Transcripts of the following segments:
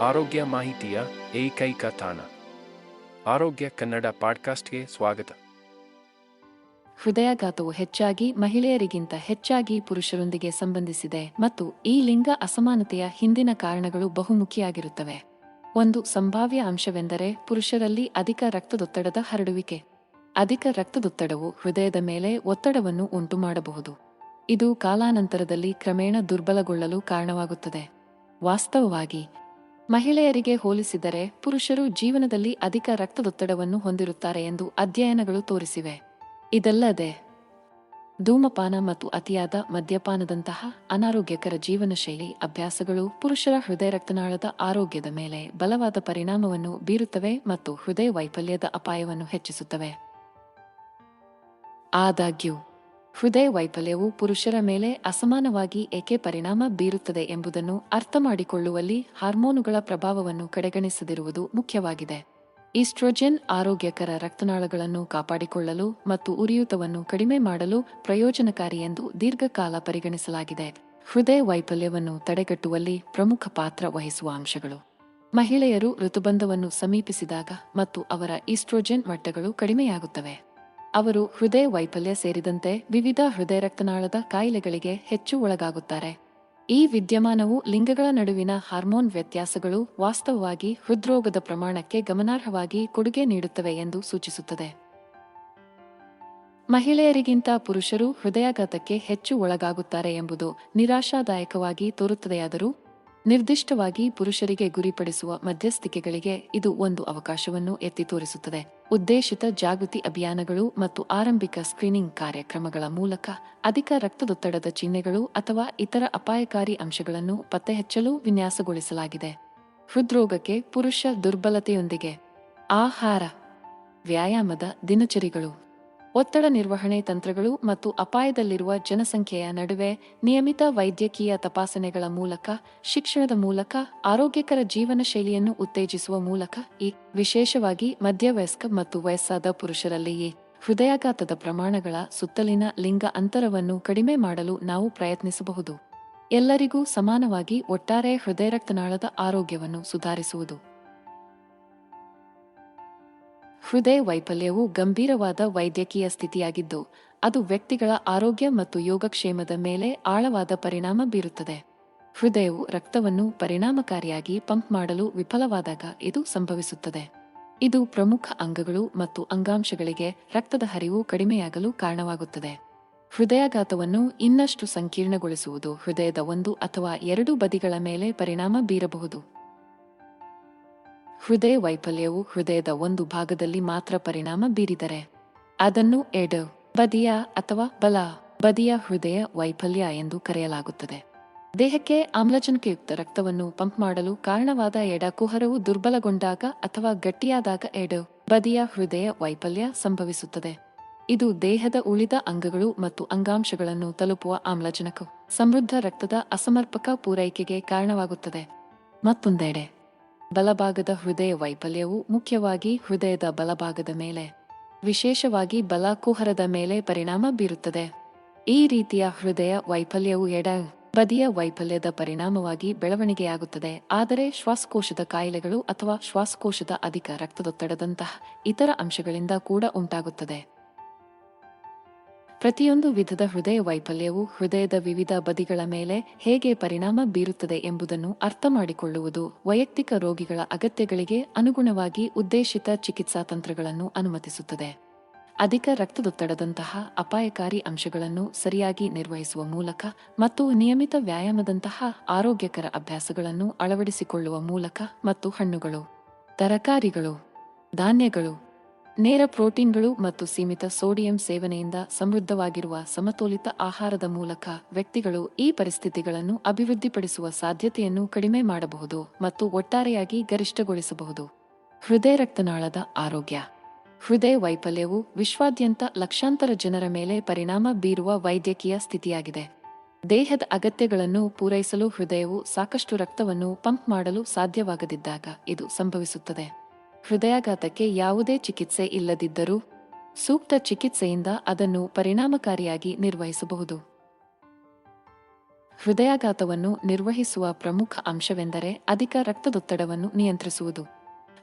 ಆರೋಗ್ಯ ಮಾಹಿತಿಯ ಏಕೈಕ ತಾಣ. ಆರೋಗ್ಯ ಕನ್ನಡ ಪಾಡ್ಕಾಸ್ಟ್ಗೆ ಸ್ವಾಗತ. ಹೃದಯಾಘಾತವು ಹೆಚ್ಚಾಗಿ ಮಹಿಳೆಯರಿಗಿಂತ ಹೆಚ್ಚಾಗಿ ಪುರುಷರೊಂದಿಗೆ ಸಂಬಂಧಿಸಿದೆ ಮತ್ತು ಈ ಲಿಂಗ ಅಸಮಾನತೆಯ ಹಿಂದಿನ ಕಾರಣಗಳು ಬಹುಮುಖಿಯಾಗಿರುತ್ತವೆ. ಒಂದು ಸಂಭಾವ್ಯ ಅಂಶವೆಂದರೆ ಪುರುಷರಲ್ಲಿ ಅಧಿಕ ರಕ್ತದೊತ್ತಡದ ಹರಡುವಿಕೆ. ಅಧಿಕ ರಕ್ತದೊತ್ತಡವು ಹೃದಯದ ಮೇಲೆ ಒತ್ತಡವನ್ನು ಉಂಟುಮಾಡಬಹುದು. ಇದು ಕಾಲಾನಂತರದಲ್ಲಿ ಕ್ರಮೇಣ ದುರ್ಬಲಗೊಳ್ಳಲು ಕಾರಣವಾಗುತ್ತದೆ. ವಾಸ್ತವವಾಗಿ ಮಹಿಳೆಯರಿಗೆ ಹೋಲಿಸಿದರೆ ಪುರುಷರು ಜೀವನದಲ್ಲಿ ಅಧಿಕ ರಕ್ತದೊತ್ತಡವನ್ನು ಹೊಂದಿರುತ್ತಾರೆ ಎಂದು ಅಧ್ಯಯನಗಳು ತೋರಿಸಿವೆ. ಇದಲ್ಲದೆ, ಧೂಮಪಾನ ಮತ್ತು ಅತಿಯಾದ ಮದ್ಯಪಾನದಂತಹ ಅನಾರೋಗ್ಯಕರ ಜೀವನ ಶೈಲಿ ಅಭ್ಯಾಸಗಳು ಪುರುಷರ ಹೃದಯ ರಕ್ತನಾಳದ ಆರೋಗ್ಯದ ಮೇಲೆ ಬಲವಾದ ಪರಿಣಾಮವನ್ನು ಬೀರುತ್ತವೆ ಮತ್ತು ಹೃದಯ ವೈಫಲ್ಯದ ಅಪಾಯವನ್ನು ಹೆಚ್ಚಿಸುತ್ತವೆ. ಆದಾಗ್ಯೂ ಹೃದಯ ವೈಫಲ್ಯವು ಪುರುಷರ ಮೇಲೆ ಅಸಮಾನವಾಗಿ ಏಕೆ ಪರಿಣಾಮ ಬೀರುತ್ತದೆ ಎಂಬುದನ್ನು ಅರ್ಥಮಾಡಿಕೊಳ್ಳುವಲ್ಲಿ ಹಾರ್ಮೋನುಗಳ ಪ್ರಭಾವವನ್ನು ಕಡೆಗಣಿಸದಿರುವುದು ಮುಖ್ಯವಾಗಿದೆ. ಈಸ್ಟ್ರೋಜೆನ್ ಆರೋಗ್ಯಕರ ರಕ್ತನಾಳಗಳನ್ನು ಕಾಪಾಡಿಕೊಳ್ಳಲು ಮತ್ತು ಉರಿಯೂತವನ್ನು ಕಡಿಮೆ ಮಾಡಲು ಪ್ರಯೋಜನಕಾರಿ ಎಂದು ದೀರ್ಘಕಾಲ ಪರಿಗಣಿಸಲಾಗಿದೆ. ಹೃದಯ ವೈಫಲ್ಯವನ್ನು ತಡೆಗಟ್ಟುವಲ್ಲಿ ಪ್ರಮುಖ ಪಾತ್ರ ವಹಿಸುವ ಅಂಶಗಳು. ಮಹಿಳೆಯರು ಋತುಬಂಧವನ್ನು ಸಮೀಪಿಸಿದಾಗ ಮತ್ತು ಅವರ ಈಸ್ಟ್ರೋಜೆನ್ ಮಟ್ಟಗಳು ಕಡಿಮೆಯಾಗುತ್ತವೆ. ಅವರು ಹೃದಯ ವೈಫಲ್ಯ ಸೇರಿದಂತೆ ವಿವಿಧ ಹೃದಯ ರಕ್ತನಾಳದ ಕಾಯಿಲೆಗಳಿಗೆ ಹೆಚ್ಚು ಒಳಗಾಗುತ್ತಾರೆ. ಈ ವಿದ್ಯಮಾನವು ಲಿಂಗಗಳ ನಡುವಿನ ಹಾರ್ಮೋನ್ ವ್ಯತ್ಯಾಸಗಳು ವಾಸ್ತವವಾಗಿ ಹೃದ್ರೋಗದ ಪ್ರಮಾಣಕ್ಕೆ ಗಮನಾರ್ಹವಾಗಿ ಕೊಡುಗೆ ನೀಡುತ್ತವೆ ಎಂದು ಸೂಚಿಸುತ್ತದೆ. ಮಹಿಳೆಯರಿಗಿಂತ ಪುರುಷರು ಹೃದಯಾಘಾತಕ್ಕೆ ಹೆಚ್ಚು ಒಳಗಾಗುತ್ತಾರೆ ಎಂಬುದು ನಿರಾಶಾದಾಯಕವಾಗಿ ತೋರುತ್ತದೆಯಾದರೂ ನಿರ್ದಿಷ್ಟವಾಗಿ ಪುರುಷರಿಗೆ ಗುರಿಪಡಿಸುವ ಮಧ್ಯಸ್ಥಿಕೆಗಳಿಗೆ ಇದು ಒಂದು ಅವಕಾಶವನ್ನು ಎತ್ತಿ ತೋರಿಸುತ್ತದೆ. ಉದ್ದೇಶಿತ ಜಾಗೃತಿ ಅಭಿಯಾನಗಳು ಮತ್ತು ಆರಂಭಿಕ ಸ್ಕ್ರೀನಿಂಗ್ ಕಾರ್ಯಕ್ರಮಗಳ ಮೂಲಕ ಅಧಿಕ ರಕ್ತದೊತ್ತಡದ ಚಿಹ್ನೆಗಳು ಅಥವಾ ಇತರ ಅಪಾಯಕಾರಿ ಅಂಶಗಳನ್ನು ಪತ್ತೆಹಚ್ಚಲು ವಿನ್ಯಾಸಗೊಳಿಸಲಾಗಿದೆ. ಹೃದ್ರೋಗಕ್ಕೆ ಪುರುಷ ದುರ್ಬಲತೆಯೊಂದಿಗೆ ಆಹಾರ ವ್ಯಾಯಾಮದ ದಿನಚರಿಗಳು. ಒತ್ತಡ ನಿರ್ವಹಣೆ ತಂತ್ರಗಳು ಮತ್ತು ಅಪಾಯದಲ್ಲಿರುವ ಜನಸಂಖ್ಯೆಯ ನಡುವೆ ನಿಯಮಿತ ವೈದ್ಯಕೀಯ ತಪಾಸಣೆಗಳ ಮೂಲಕ, ಶಿಕ್ಷಣದ ಮೂಲಕ, ಆರೋಗ್ಯಕರ ಜೀವನ ಶೈಲಿಯನ್ನು ಉತ್ತೇಜಿಸುವ ಮೂಲಕ ಈ, ವಿಶೇಷವಾಗಿ ಮಧ್ಯವಯಸ್ಕ ಮತ್ತು ವಯಸ್ಸಾದ ಪುರುಷರಲ್ಲಿಯೇ ಹೃದಯಾಘಾತದ ಪ್ರಮಾಣಗಳ ಸುತ್ತಲಿನ ಲಿಂಗ ಅಂತರವನ್ನು ಕಡಿಮೆ ಮಾಡಲು ನಾವು ಪ್ರಯತ್ನಿಸಬಹುದು. ಎಲ್ಲರಿಗೂ ಸಮಾನವಾಗಿ ಒಟ್ಟಾರೆ ಹೃದಯ ರಕ್ತನಾಳದ ಆರೋಗ್ಯವನ್ನು ಸುಧಾರಿಸುವುದು. ಹೃದಯ ವೈಫಲ್ಯವು ಗಂಭೀರವಾದ ವೈದ್ಯಕೀಯ ಸ್ಥಿತಿಯಾಗಿದ್ದು, ಅದು ವ್ಯಕ್ತಿಗಳ ಆರೋಗ್ಯ ಮತ್ತು ಯೋಗಕ್ಷೇಮದ ಮೇಲೆ ಆಳವಾದ ಪರಿಣಾಮ ಬೀರುತ್ತದೆ. ಹೃದಯವು ರಕ್ತವನ್ನು ಪರಿಣಾಮಕಾರಿಯಾಗಿ ಪಂಪ್ ಮಾಡಲು ವಿಫಲವಾದಾಗ ಇದು ಸಂಭವಿಸುತ್ತದೆ. ಇದು ಪ್ರಮುಖ ಅಂಗಗಳು ಮತ್ತು ಅಂಗಾಂಶಗಳಿಗೆ ರಕ್ತದ ಹರಿವು ಕಡಿಮೆಯಾಗಲು ಕಾರಣವಾಗುತ್ತದೆ. ಹೃದಯಾಘಾತವನ್ನು ಇನ್ನಷ್ಟು ಸಂಕೀರ್ಣಗೊಳಿಸುವುದು ಹೃದಯದ ಒಂದು ಅಥವಾ ಎರಡು ಬದಿಗಳ ಮೇಲೆ ಪರಿಣಾಮ ಬೀರಬಹುದು. ಹೃದಯ ವೈಫಲ್ಯವು ಹೃದಯದ ಒಂದು ಭಾಗದಲ್ಲಿ ಮಾತ್ರ ಪರಿಣಾಮ ಬೀರಿದರೆ ಅದನ್ನು ಎಡ, ಬದಿಯ ಅಥವಾ ಬಲ, ಬದಿಯ ಹೃದಯ ವೈಫಲ್ಯ ಎಂದು ಕರೆಯಲಾಗುತ್ತದೆ. ದೇಹಕ್ಕೆ ಆಮ್ಲಜನಕಯುಕ್ತ ರಕ್ತವನ್ನು ಪಂಪ್ ಮಾಡಲು ಕಾರಣವಾದ ಎಡ ಕುಹರವು ದುರ್ಬಲಗೊಂಡಾಗ ಅಥವಾ ಗಟ್ಟಿಯಾದಾಗ ಎಡ, ಬದಿಯ ಹೃದಯ ವೈಫಲ್ಯ ಸಂಭವಿಸುತ್ತದೆ. ಇದು ದೇಹದ ಉಳಿದ ಅಂಗಗಳು ಮತ್ತು ಅಂಗಾಂಶಗಳನ್ನು ತಲುಪುವ ಆಮ್ಲಜನಕ ಸಮೃದ್ಧ ರಕ್ತದ ಅಸಮರ್ಪಕ ಪೂರೈಕೆಗೆ ಕಾರಣವಾಗುತ್ತದೆ. ಮತ್ತೊಂದೆಡೆ ಬಲಭಾಗದ ಹೃದಯ ವೈಫಲ್ಯವು ಮುಖ್ಯವಾಗಿ ಹೃದಯದ ಬಲಭಾಗದ ಮೇಲೆ, ವಿಶೇಷವಾಗಿ ಬಲ ಕುಹರದ ಮೇಲೆ ಪರಿಣಾಮ ಬೀರುತ್ತದೆ. ಈ ರೀತಿಯ ಹೃದಯ ವೈಫಲ್ಯವು ಎಡ ಬದಿಯ ವೈಫಲ್ಯದ ಪರಿಣಾಮವಾಗಿ ಬೆಳವಣಿಗೆಯಾಗುತ್ತದೆ. ಆದರೆ ಶ್ವಾಸಕೋಶದ ಕಾಯಿಲೆಗಳು ಅಥವಾ ಶ್ವಾಸಕೋಶದ ಅಧಿಕ ರಕ್ತದೊತ್ತಡದಂತಹ ಇತರ ಅಂಶಗಳಿಂದ ಕೂಡ ಉಂಟಾಗುತ್ತದೆ. ಪ್ರತಿಯೊಂದು ವಿಧದ ಹೃದಯ ವೈಫಲ್ಯವು ಹೃದಯದ ವಿವಿಧ ಬದಿಗಳ ಮೇಲೆ ಹೇಗೆ ಪರಿಣಾಮ ಬೀರುತ್ತದೆ ಎಂಬುದನ್ನು ಅರ್ಥಮಾಡಿಕೊಳ್ಳುವುದು ವೈಯಕ್ತಿಕ ರೋಗಿಗಳ ಅಗತ್ಯಗಳಿಗೆ ಅನುಗುಣವಾಗಿ ಉದ್ದೇಶಿತ ಚಿಕಿತ್ಸಾ ತಂತ್ರಗಳನ್ನು ಅನುಮತಿಸುತ್ತದೆ. ಅಧಿಕ ರಕ್ತದೊತ್ತಡದಂತಹ ಅಪಾಯಕಾರಿ ಅಂಶಗಳನ್ನು ಸರಿಯಾಗಿ ನಿರ್ವಹಿಸುವ ಮೂಲಕ ಮತ್ತು ನಿಯಮಿತ ವ್ಯಾಯಾಮದಂತಹ ಆರೋಗ್ಯಕರ ಅಭ್ಯಾಸಗಳನ್ನು ಅಳವಡಿಸಿಕೊಳ್ಳುವ ಮೂಲಕ ಮತ್ತು ಹಣ್ಣುಗಳು, ತರಕಾರಿಗಳು, ಧಾನ್ಯಗಳು ನೇರ ಪ್ರೋಟೀನ್ಗಳು ಮತ್ತು ಸೀಮಿತ ಸೋಡಿಯಂ ಸೇವನೆಯಿಂದ ಸಮೃದ್ಧವಾಗಿರುವ ಸಮತೋಲಿತ ಆಹಾರದ ಮೂಲಕ ವ್ಯಕ್ತಿಗಳು ಈ ಪರಿಸ್ಥಿತಿಗಳನ್ನು ಅಭಿವೃದ್ಧಿಪಡಿಸುವ ಸಾಧ್ಯತೆಯನ್ನು ಕಡಿಮೆ ಮಾಡಬಹುದು ಮತ್ತು ಒಟ್ಟಾರೆಯಾಗಿ ಗರಿಷ್ಠಗೊಳಿಸಬಹುದು. ಹೃದಯ ರಕ್ತನಾಳದ ಆರೋಗ್ಯ. ಹೃದಯ ವೈಫಲ್ಯವು ವಿಶ್ವಾದ್ಯಂತ ಲಕ್ಷಾಂತರ ಜನರ ಮೇಲೆ ಪರಿಣಾಮ ಬೀರುವ ವೈದ್ಯಕೀಯ ಸ್ಥಿತಿಯಾಗಿದೆ. ದೇಹದ ಅಗತ್ಯಗಳನ್ನು ಪೂರೈಸಲು ಹೃದಯವು ಸಾಕಷ್ಟು ರಕ್ತವನ್ನು ಪಂಪ್ ಮಾಡಲು ಸಾಧ್ಯವಾಗದಿದ್ದಾಗ ಇದು ಸಂಭವಿಸುತ್ತದೆ. ಹೃದಯಾಘಾತಕ್ಕೆ ಯಾವುದೇ ಚಿಕಿತ್ಸೆ ಇಲ್ಲದಿದ್ದರೂ ಸೂಕ್ತ ಚಿಕಿತ್ಸೆಯಿಂದ ಅದನ್ನು ಪರಿಣಾಮಕಾರಿಯಾಗಿ ನಿರ್ವಹಿಸಬಹುದು. ಹೃದಯಾಘಾತವನ್ನು ನಿರ್ವಹಿಸುವ ಪ್ರಮುಖ ಅಂಶವೆಂದರೆ ಅಧಿಕ ರಕ್ತದೊತ್ತಡವನ್ನು ನಿಯಂತ್ರಿಸುವುದು.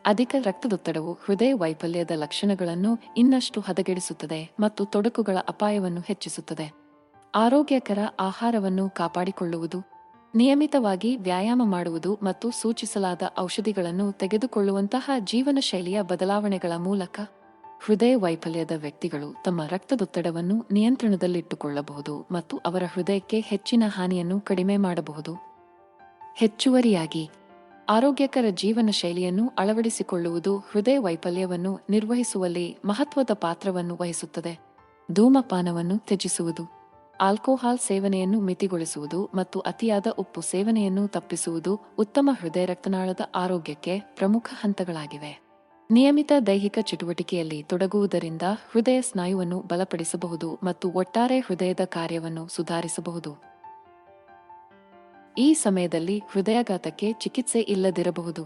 ಅಧಿಕ ರಕ್ತದೊತ್ತಡವು ಹೃದಯ ವೈಫಲ್ಯದ ಲಕ್ಷಣಗಳನ್ನು ಇನ್ನಷ್ಟು ಹದಗೆಡಿಸುತ್ತದೆ ಮತ್ತು ತೊಡಕುಗಳ ಅಪಾಯವನ್ನು ಹೆಚ್ಚಿಸುತ್ತದೆ. ಆರೋಗ್ಯಕರ ಆಹಾರವನ್ನು ಕಾಪಾಡಿಕೊಳ್ಳುವುದು ನಿಯಮಿತವಾಗಿ ವ್ಯಾಯಾಮ ಮಾಡುವುದು ಮತ್ತು ಸೂಚಿಸಲಾದ ಔಷಧಿಗಳನ್ನು ತೆಗೆದುಕೊಳ್ಳುವಂತಹ ಜೀವನ ಶೈಲಿಯ ಬದಲಾವಣೆಗಳ ಮೂಲಕ ಹೃದಯ ವೈಫಲ್ಯದ ವ್ಯಕ್ತಿಗಳು ತಮ್ಮ ರಕ್ತದೊತ್ತಡವನ್ನು ನಿಯಂತ್ರಣದಲ್ಲಿಟ್ಟುಕೊಳ್ಳಬಹುದು ಮತ್ತು ಅವರ ಹೃದಯಕ್ಕೆ ಹೆಚ್ಚಿನ ಹಾನಿಯನ್ನು ಕಡಿಮೆ ಮಾಡಬಹುದು. ಹೆಚ್ಚುವರಿಯಾಗಿ, ಆರೋಗ್ಯಕರ ಜೀವನ ಶೈಲಿಯನ್ನು ಅಳವಡಿಸಿಕೊಳ್ಳುವುದು ಹೃದಯ ವೈಫಲ್ಯವನ್ನು ನಿರ್ವಹಿಸುವಲ್ಲಿ ಮಹತ್ವದ ಪಾತ್ರವನ್ನು ವಹಿಸುತ್ತದೆ. ಧೂಮಪಾನವನ್ನು ತ್ಯಜಿಸುವುದು. ಆಲ್ಕೋಹಾಲ್ ಸೇವನೆಯನ್ನು ಮಿತಿಗೊಳಿಸುವುದು ಮತ್ತು ಅತಿಯಾದ ಉಪ್ಪು ಸೇವನೆಯನ್ನು ತಪ್ಪಿಸುವುದು ಉತ್ತಮ ಹೃದಯ ರಕ್ತನಾಳದ ಆರೋಗ್ಯಕ್ಕೆ ಪ್ರಮುಖ ಹಂತಗಳಾಗಿವೆ. ನಿಯಮಿತ ದೈಹಿಕ ಚಟುವಟಿಕೆಯಲ್ಲಿ ತೊಡಗುವುದರಿಂದ ಹೃದಯ ಸ್ನಾಯುವನ್ನು ಬಲಪಡಿಸಬಹುದು ಮತ್ತು ಒಟ್ಟಾರೆ ಹೃದಯದ ಕಾರ್ಯವನ್ನು ಸುಧಾರಿಸಬಹುದು. ಈ ಸಮಯದಲ್ಲಿ ಹೃದಯಾಘಾತಕ್ಕೆ ಚಿಕಿತ್ಸೆ ಇಲ್ಲದಿರಬಹುದು.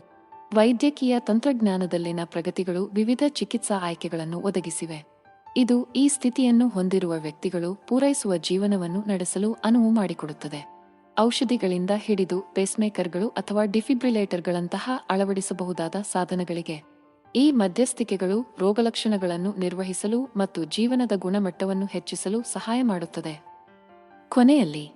ವೈದ್ಯಕೀಯ ತಂತ್ರಜ್ಞಾನದಲ್ಲಿನ ಪ್ರಗತಿಗಳು ವಿವಿಧ ಚಿಕಿತ್ಸಾ ಆಯ್ಕೆಗಳನ್ನು ಒದಗಿಸಿವೆ. ಇದು ಈ ಸ್ಥಿತಿಯನ್ನು ಹೊಂದಿರುವ ವ್ಯಕ್ತಿಗಳು ಪೂರೈಸುವ ಜೀವನವನ್ನು ನಡೆಸಲು ಅನುವು ಮಾಡಿಕೊಡುತ್ತದೆ. ಔಷಧಿಗಳಿಂದ ಹಿಡಿದು ಪೇಸ್ಮೇಕರ್ಗಳು ಅಥವಾ ಡಿಫಿಬ್ರಿಲೇಟರ್ಗಳಂತಹ ಅಳವಡಿಸಬಹುದಾದ ಸಾಧನಗಳಿಗೆ. ಈ ಮಧ್ಯಸ್ಥಿಕೆಗಳು ರೋಗಲಕ್ಷಣಗಳನ್ನು ನಿರ್ವಹಿಸಲು ಮತ್ತು ಜೀವನದ ಗುಣಮಟ್ಟವನ್ನು ಹೆಚ್ಚಿಸಲು ಸಹಾಯ ಮಾಡುತ್ತದೆ. ಕೊನೆಯಲ್ಲಿ,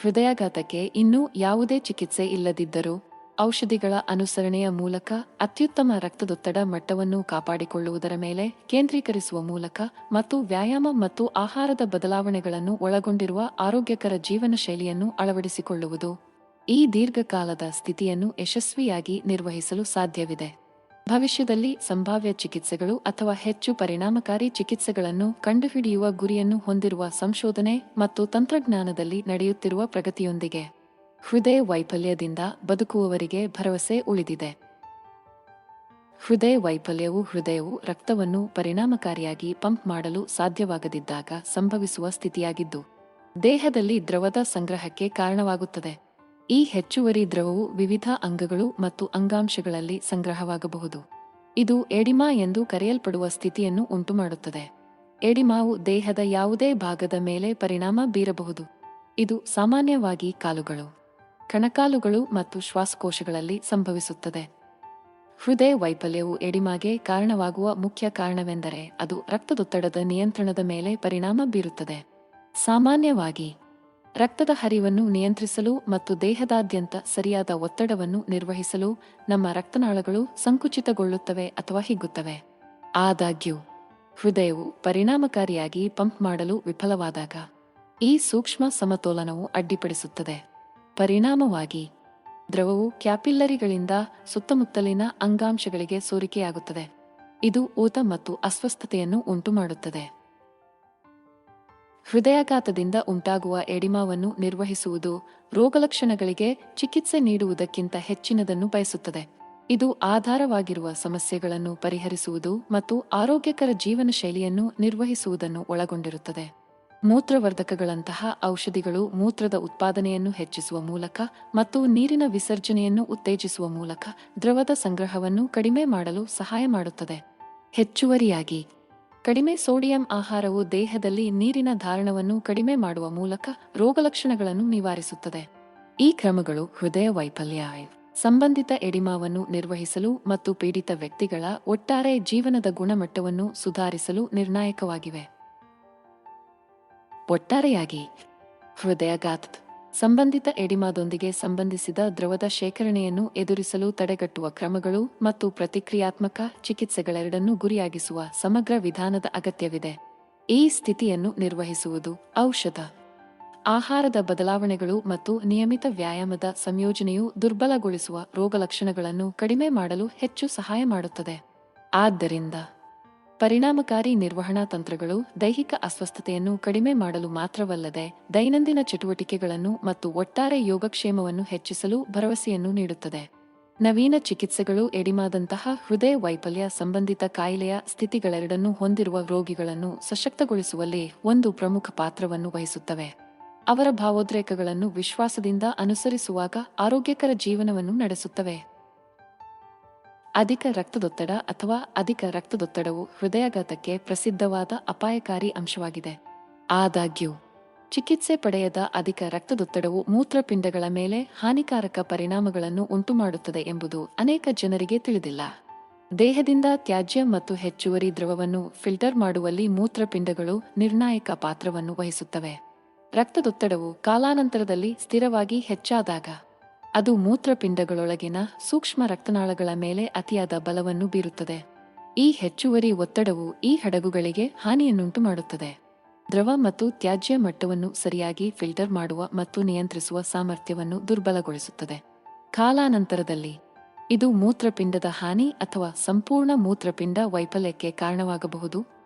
ಹೃದಯಾಘಾತಕ್ಕೆ ಇನ್ನೂ ಯಾವುದೇ ಚಿಕಿತ್ಸೆ ಇಲ್ಲದಿದ್ದರೂ ಔಷಧಿಗಳ ಅನುಸರಣೆಯ ಮೂಲಕ ಅತ್ಯುತ್ತಮ ರಕ್ತದೊತ್ತಡ ಮಟ್ಟವನ್ನು ಕಾಪಾಡಿಕೊಳ್ಳುವುದರ ಮೇಲೆ ಕೇಂದ್ರೀಕರಿಸುವ ಮೂಲಕ ಮತ್ತು ವ್ಯಾಯಾಮ ಮತ್ತು ಆಹಾರದ ಬದಲಾವಣೆಗಳನ್ನು ಒಳಗೊಂಡಿರುವ ಆರೋಗ್ಯಕರ ಜೀವನ ಶೈಲಿಯನ್ನು ಅಳವಡಿಸಿಕೊಳ್ಳುವುದು ಈ ದೀರ್ಘಕಾಲದ ಸ್ಥಿತಿಯನ್ನು ಯಶಸ್ವಿಯಾಗಿ ನಿರ್ವಹಿಸಲು ಸಾಧ್ಯವಿದೆ. ಭವಿಷ್ಯದಲ್ಲಿ ಸಂಭಾವ್ಯ ಚಿಕಿತ್ಸೆಗಳು ಅಥವಾ ಹೆಚ್ಚು ಪರಿಣಾಮಕಾರಿ ಚಿಕಿತ್ಸೆಗಳನ್ನು ಕಂಡುಹಿಡಿಯುವ ಗುರಿಯನ್ನು ಹೊಂದಿರುವ ಸಂಶೋಧನೆ ಮತ್ತು ತಂತ್ರಜ್ಞಾನದಲ್ಲಿ ನಡೆಯುತ್ತಿರುವ ಪ್ರಗತಿಯೊಂದಿಗೆ. ಹೃದಯ ವೈಫಲ್ಯದಿಂದ ಬದುಕುವವರಿಗೆ ಭರವಸೆ ಉಳಿದಿದೆ. ಹೃದಯ ವೈಫಲ್ಯವು ಹೃದಯವು ರಕ್ತವನ್ನು ಪರಿಣಾಮಕಾರಿಯಾಗಿ ಪಂಪ್ ಮಾಡಲು ಸಾಧ್ಯವಾಗದಿದ್ದಾಗ ಸಂಭವಿಸುವ ಸ್ಥಿತಿಯಾಗಿದ್ದು, ದೇಹದಲ್ಲಿ ದ್ರವದ ಸಂಗ್ರಹಕ್ಕೆ ಕಾರಣವಾಗುತ್ತದೆ. ಈ ಹೆಚ್ಚುವರಿ ದ್ರವವು ವಿವಿಧ ಅಂಗಗಳು ಮತ್ತು ಅಂಗಾಂಶಗಳಲ್ಲಿ ಸಂಗ್ರಹವಾಗಬಹುದು. ಇದು ಎಡಿಮಾ ಎಂದು ಕರೆಯಲ್ಪಡುವ ಸ್ಥಿತಿಯನ್ನು ಉಂಟುಮಾಡುತ್ತದೆ. ಎಡಿಮಾವು ದೇಹದ ಯಾವುದೇ ಭಾಗದ ಮೇಲೆ ಪರಿಣಾಮ ಬೀರಬಹುದು. ಇದು ಸಾಮಾನ್ಯವಾಗಿ ಕಾಲುಗಳು. ಕಣಕಾಲುಗಳು ಮತ್ತು ಶ್ವಾಸಕೋಶಗಳಲ್ಲಿ ಸಂಭವಿಸುತ್ತದೆ. ಹೃದಯ ವೈಫಲ್ಯವು ಎಡಿಮಾಗೆ ಕಾರಣವಾಗುವ ಮುಖ್ಯ ಕಾರಣವೆಂದರೆ ಅದು ರಕ್ತದೊತ್ತಡದ ನಿಯಂತ್ರಣದ ಮೇಲೆ ಪರಿಣಾಮ ಬೀರುತ್ತದೆ. ಸಾಮಾನ್ಯವಾಗಿ, ರಕ್ತದ ಹರಿವನ್ನು ನಿಯಂತ್ರಿಸಲು ಮತ್ತು ದೇಹದಾದ್ಯಂತ ಸರಿಯಾದ ಒತ್ತಡವನ್ನು ನಿರ್ವಹಿಸಲು ನಮ್ಮ ರಕ್ತನಾಳಗಳು ಸಂಕುಚಿತಗೊಳ್ಳುತ್ತವೆ ಅಥವಾ ಹಿಗ್ಗುತ್ತವೆ. ಆದಾಗ್ಯೂ, ಹೃದಯವು ಪರಿಣಾಮಕಾರಿಯಾಗಿ ಪಂಪ್ ಮಾಡಲು ವಿಫಲವಾದಾಗ, ಈ ಸೂಕ್ಷ್ಮ ಸಮತೋಲನವು ಅಡ್ಡಿಪಡಿಸುತ್ತದೆ. ಪರಿಣಾಮವಾಗಿ ದ್ರವವು ಕ್ಯಾಪಿಲ್ಲರಿಗಳಿಂದ ಸುತ್ತಮುತ್ತಲಿನ ಅಂಗಾಂಶಗಳಿಗೆ ಸೋರಿಕೆಯಾಗುತ್ತದೆ. ಇದು ಊತ ಮತ್ತು ಅಸ್ವಸ್ಥತೆಯನ್ನು ಉಂಟುಮಾಡುತ್ತದೆ. ಹೃದಯಾಘಾತದಿಂದ ಉಂಟಾಗುವ ಎಡಿಮಾವನ್ನು ನಿರ್ವಹಿಸುವುದು ರೋಗಲಕ್ಷಣಗಳಿಗೆ ಚಿಕಿತ್ಸೆ ನೀಡುವುದಕ್ಕಿಂತ ಹೆಚ್ಚಿನದನ್ನು ಬಯಸುತ್ತದೆ. ಇದು ಆಧಾರವಾಗಿರುವ ಸಮಸ್ಯೆಗಳನ್ನು ಪರಿಹರಿಸುವುದು ಮತ್ತು ಆರೋಗ್ಯಕರ ಜೀವನ ಶೈಲಿಯನ್ನು ನಿರ್ವಹಿಸುವುದನ್ನು ಒಳಗೊಂಡಿರುತ್ತದೆ. ಮೂತ್ರವರ್ಧಕಗಳಂತಹ ಔಷಧಿಗಳು ಮೂತ್ರದ ಉತ್ಪಾದನೆಯನ್ನು ಹೆಚ್ಚಿಸುವ ಮೂಲಕ ಮತ್ತು ನೀರಿನ ವಿಸರ್ಜನೆಯನ್ನು ಉತ್ತೇಜಿಸುವ ಮೂಲಕ ದ್ರವದ ಸಂಗ್ರಹವನ್ನು ಕಡಿಮೆ ಮಾಡಲು ಸಹಾಯ ಮಾಡುತ್ತದೆ. ಹೆಚ್ಚುವರಿಯಾಗಿ, ಕಡಿಮೆ ಸೋಡಿಯಂ ಆಹಾರವು ದೇಹದಲ್ಲಿ ನೀರಿನ ಧಾರಣವನ್ನು ಕಡಿಮೆ ಮಾಡುವ ಮೂಲಕ ರೋಗಲಕ್ಷಣಗಳನ್ನು ನಿವಾರಿಸುತ್ತದೆ. ಈ ಕ್ರಮಗಳು ಹೃದಯ ವೈಫಲ್ಯ, ಸಂಬಂಧಿತ ಎಡಿಮಾವನ್ನು ನಿರ್ವಹಿಸಲು ಮತ್ತು ಪೀಡಿತ ವ್ಯಕ್ತಿಗಳ ಒಟ್ಟಾರೆ ಜೀವನದ ಗುಣಮಟ್ಟವನ್ನು ಸುಧಾರಿಸಲು ನಿರ್ಣಾಯಕವಾಗಿವೆ. ಒಟ್ಟಾರೆಯಾಗಿ ಹೃದಯಾಘಾತ ಸಂಬಂಧಿತ ಎಡಿಮಾದೊಂದಿಗೆ ಸಂಬಂಧಿಸಿದ ದ್ರವದ ಶೇಖರಣೆಯನ್ನು ಎದುರಿಸಲು ತಡೆಗಟ್ಟುವ ಕ್ರಮಗಳು ಮತ್ತು ಪ್ರತಿಕ್ರಿಯಾತ್ಮಕ ಚಿಕಿತ್ಸೆಗಳೆರಡನ್ನೂ ಗುರಿಯಾಗಿಸುವ ಸಮಗ್ರ ವಿಧಾನದ ಅಗತ್ಯವಿದೆ. ಈ ಸ್ಥಿತಿಯನ್ನು ನಿರ್ವಹಿಸುವುದು ಔಷಧ. ಆಹಾರದ ಬದಲಾವಣೆಗಳು ಮತ್ತು ನಿಯಮಿತ ವ್ಯಾಯಾಮದ ಸಂಯೋಜನೆಯು ದುರ್ಬಲಗೊಳಿಸುವ ರೋಗಲಕ್ಷಣಗಳನ್ನು ಕಡಿಮೆ ಮಾಡಲು ಹೆಚ್ಚು ಸಹಾಯ ಮಾಡುತ್ತದೆ. ಆದ್ದರಿಂದ ಪರಿಣಾಮಕಾರಿ ನಿರ್ವಹಣಾ ತಂತ್ರಗಳು ದೈಹಿಕ ಅಸ್ವಸ್ಥತೆಯನ್ನು ಕಡಿಮೆ ಮಾಡಲು ಮಾತ್ರವಲ್ಲದೆ ದೈನಂದಿನ ಚಟುವಟಿಕೆಗಳನ್ನು ಮತ್ತು ಒಟ್ಟಾರೆ ಯೋಗಕ್ಷೇಮವನ್ನು ಹೆಚ್ಚಿಸಲು ಭರವಸೆಯನ್ನು ನೀಡುತ್ತದೆ. ನವೀನ ಚಿಕಿತ್ಸೆಗಳು ಎಡಿಮಾದಂತಹ ಹೃದಯ ವೈಫಲ್ಯ ಸಂಬಂಧಿತ ಕಾಯಿಲೆಯ ಸ್ಥಿತಿಗಳೆರಡನ್ನೂ ಹೊಂದಿರುವ ರೋಗಿಗಳನ್ನು ಸಶಕ್ತಗೊಳಿಸುವಲ್ಲಿ ಒಂದು ಪ್ರಮುಖ ಪಾತ್ರವನ್ನು ವಹಿಸುತ್ತವೆ. ಅವರ ಭಾವೋದ್ರೇಕಗಳನ್ನು ವಿಶ್ವಾಸದಿಂದ ಅನುಸರಿಸುವಾಗ ಆರೋಗ್ಯಕರ ಜೀವನವನ್ನು ನಡೆಸುತ್ತವೆ. ಅಧಿಕ ರಕ್ತದೊತ್ತಡ ಅಥವಾ ಅಧಿಕ ರಕ್ತದೊತ್ತಡವು ಹೃದಯಾಘಾತಕ್ಕೆ ಪ್ರಸಿದ್ಧವಾದ ಅಪಾಯಕಾರಿ ಅಂಶವಾಗಿದೆ. ಆದಾಗ್ಯೂ, ಚಿಕಿತ್ಸೆ ಪಡೆಯದ ಅಧಿಕ ರಕ್ತದೊತ್ತಡವು ಮೂತ್ರಪಿಂಡಗಳ ಮೇಲೆ ಹಾನಿಕಾರಕ ಪರಿಣಾಮಗಳನ್ನು ಉಂಟುಮಾಡುತ್ತದೆ ಎಂಬುದು ಅನೇಕ ಜನರಿಗೆ ತಿಳಿದಿಲ್ಲ. ದೇಹದಿಂದ ತ್ಯಾಜ್ಯ ಮತ್ತು ಹೆಚ್ಚುವರಿ ದ್ರವವನ್ನು ಫಿಲ್ಟರ್ ಮಾಡುವಲ್ಲಿ ಮೂತ್ರಪಿಂಡಗಳು ನಿರ್ಣಾಯಕ ಪಾತ್ರವನ್ನು ವಹಿಸುತ್ತವೆ. ರಕ್ತದೊತ್ತಡವು ಕಾಲಾನಂತರದಲ್ಲಿ ಸ್ಥಿರವಾಗಿ ಹೆಚ್ಚಾದಾಗ ಅದು ಮೂತ್ರಪಿಂಡಗಳೊಳಗಿನ ಸೂಕ್ಷ್ಮ ರಕ್ತನಾಳಗಳ ಮೇಲೆ ಅತಿಯಾದ ಬಲವನ್ನು ಬೀರುತ್ತದೆ. ಈ ಹೆಚ್ಚುವರಿ ಒತ್ತಡವು ಈ ಹಡಗುಗಳಿಗೆ ಹಾನಿಯನ್ನುಂಟು ಮಾಡುತ್ತದೆ. ದ್ರವ ಮತ್ತು ತ್ಯಾಜ್ಯ ಮಟ್ಟವನ್ನು ಸರಿಯಾಗಿ ಫಿಲ್ಟರ್ ಮಾಡುವ ಮತ್ತು ನಿಯಂತ್ರಿಸುವ ಸಾಮರ್ಥ್ಯವನ್ನು ದುರ್ಬಲಗೊಳಿಸುತ್ತದೆ. ಕಾಲಾನಂತರದಲ್ಲಿ ಇದು ಮೂತ್ರಪಿಂಡದ ಹಾನಿ ಅಥವಾ ಸಂಪೂರ್ಣ ಮೂತ್ರಪಿಂಡ ವೈಫಲ್ಯಕ್ಕೆ ಕಾರಣವಾಗಬಹುದು.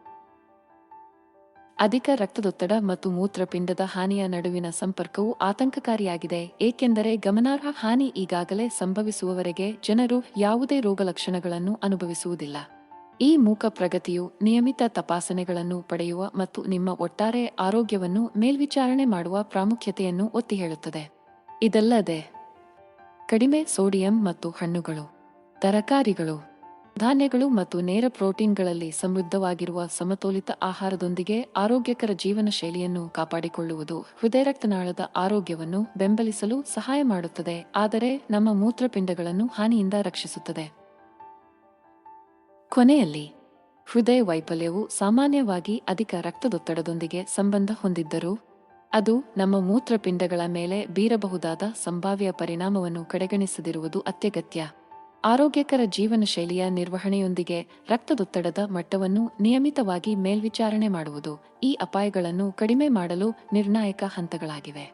ಅಧಿಕ ರಕ್ತದೊತ್ತಡ ಮತ್ತು ಮೂತ್ರಪಿಂಡದ ಹಾನಿಯ ನಡುವಿನ ಸಂಪರ್ಕವು ಆತಂಕಕಾರಿಯಾಗಿದೆ, ಏಕೆಂದರೆ ಗಮನಾರ್ಹ ಹಾನಿ ಈಗಾಗಲೇ ಸಂಭವಿಸುವವರೆಗೆ ಜನರು ಯಾವುದೇ ರೋಗಲಕ್ಷಣಗಳನ್ನು ಅನುಭವಿಸುವುದಿಲ್ಲ. ಈ ಮೂಕ ಪ್ರಗತಿಯು ನಿಯಮಿತ ತಪಾಸಣೆಗಳನ್ನು ಪಡೆಯುವ ಮತ್ತು ನಿಮ್ಮ ಒಟ್ಟಾರೆ ಆರೋಗ್ಯವನ್ನು ಮೇಲ್ವಿಚಾರಣೆ ಮಾಡುವ ಪ್ರಾಮುಖ್ಯತೆಯನ್ನು ಒತ್ತಿ ಹೇಳುತ್ತದೆ ಇದಲ್ಲದೆ ಕಡಿಮೆ ಸೋಡಿಯಂ ಮತ್ತು ಹಣ್ಣುಗಳು, ತರಕಾರಿಗಳು ಧಾನ್ಯಗಳು ಮತ್ತು ನೇರ ಪ್ರೋಟೀನ್ಗಳಲ್ಲಿ ಸಮೃದ್ಧವಾಗಿರುವ ಸಮತೋಲಿತ ಆಹಾರದೊಂದಿಗೆ ಆರೋಗ್ಯಕರ ಜೀವನ ಶೈಲಿಯನ್ನು ಕಾಪಾಡಿಕೊಳ್ಳುವುದು ಹೃದಯ ರಕ್ತನಾಳದ ಆರೋಗ್ಯವನ್ನು ಬೆಂಬಲಿಸಲು ಸಹಾಯ ಮಾಡುತ್ತದೆ, ಆದರೆ ನಮ್ಮ ಮೂತ್ರಪಿಂಡಗಳನ್ನು ಹಾನಿಯಿಂದ ರಕ್ಷಿಸುತ್ತದೆ. ಕೊನೆಯಲ್ಲಿ, ಹೃದಯ ವೈಫಲ್ಯವು ಸಾಮಾನ್ಯವಾಗಿ ಅಧಿಕ ರಕ್ತದೊತ್ತಡದೊಂದಿಗೆ ಸಂಬಂಧ ಹೊಂದಿದ್ದರೂ, ಅದು ನಮ್ಮ ಮೂತ್ರಪಿಂಡಗಳ ಮೇಲೆ ಬೀರಬಹುದಾದ ಸಂಭಾವ್ಯ ಪರಿಣಾಮವನ್ನು ಕಡೆಗಣಿಸದಿರುವುದು ಅತ್ಯಗತ್ಯ. ಆರೋಗ್ಯಕರ ಜೀವನ ಶೈಲಿಯ ನಿರ್ವಹಣೆಯೊಂದಿಗೆ ರಕ್ತದೊತ್ತಡದ ಮಟ್ಟವನ್ನು ನಿಯಮಿತವಾಗಿ ಮೇಲ್ವಿಚಾರಣೆ ಮಾಡುವುದು ಈ ಅಪಾಯಗಳನ್ನು ಕಡಿಮೆ ಮಾಡಲು ನಿರ್ಣಾಯಕ ಹಂತಗಳಾಗಿವೆ.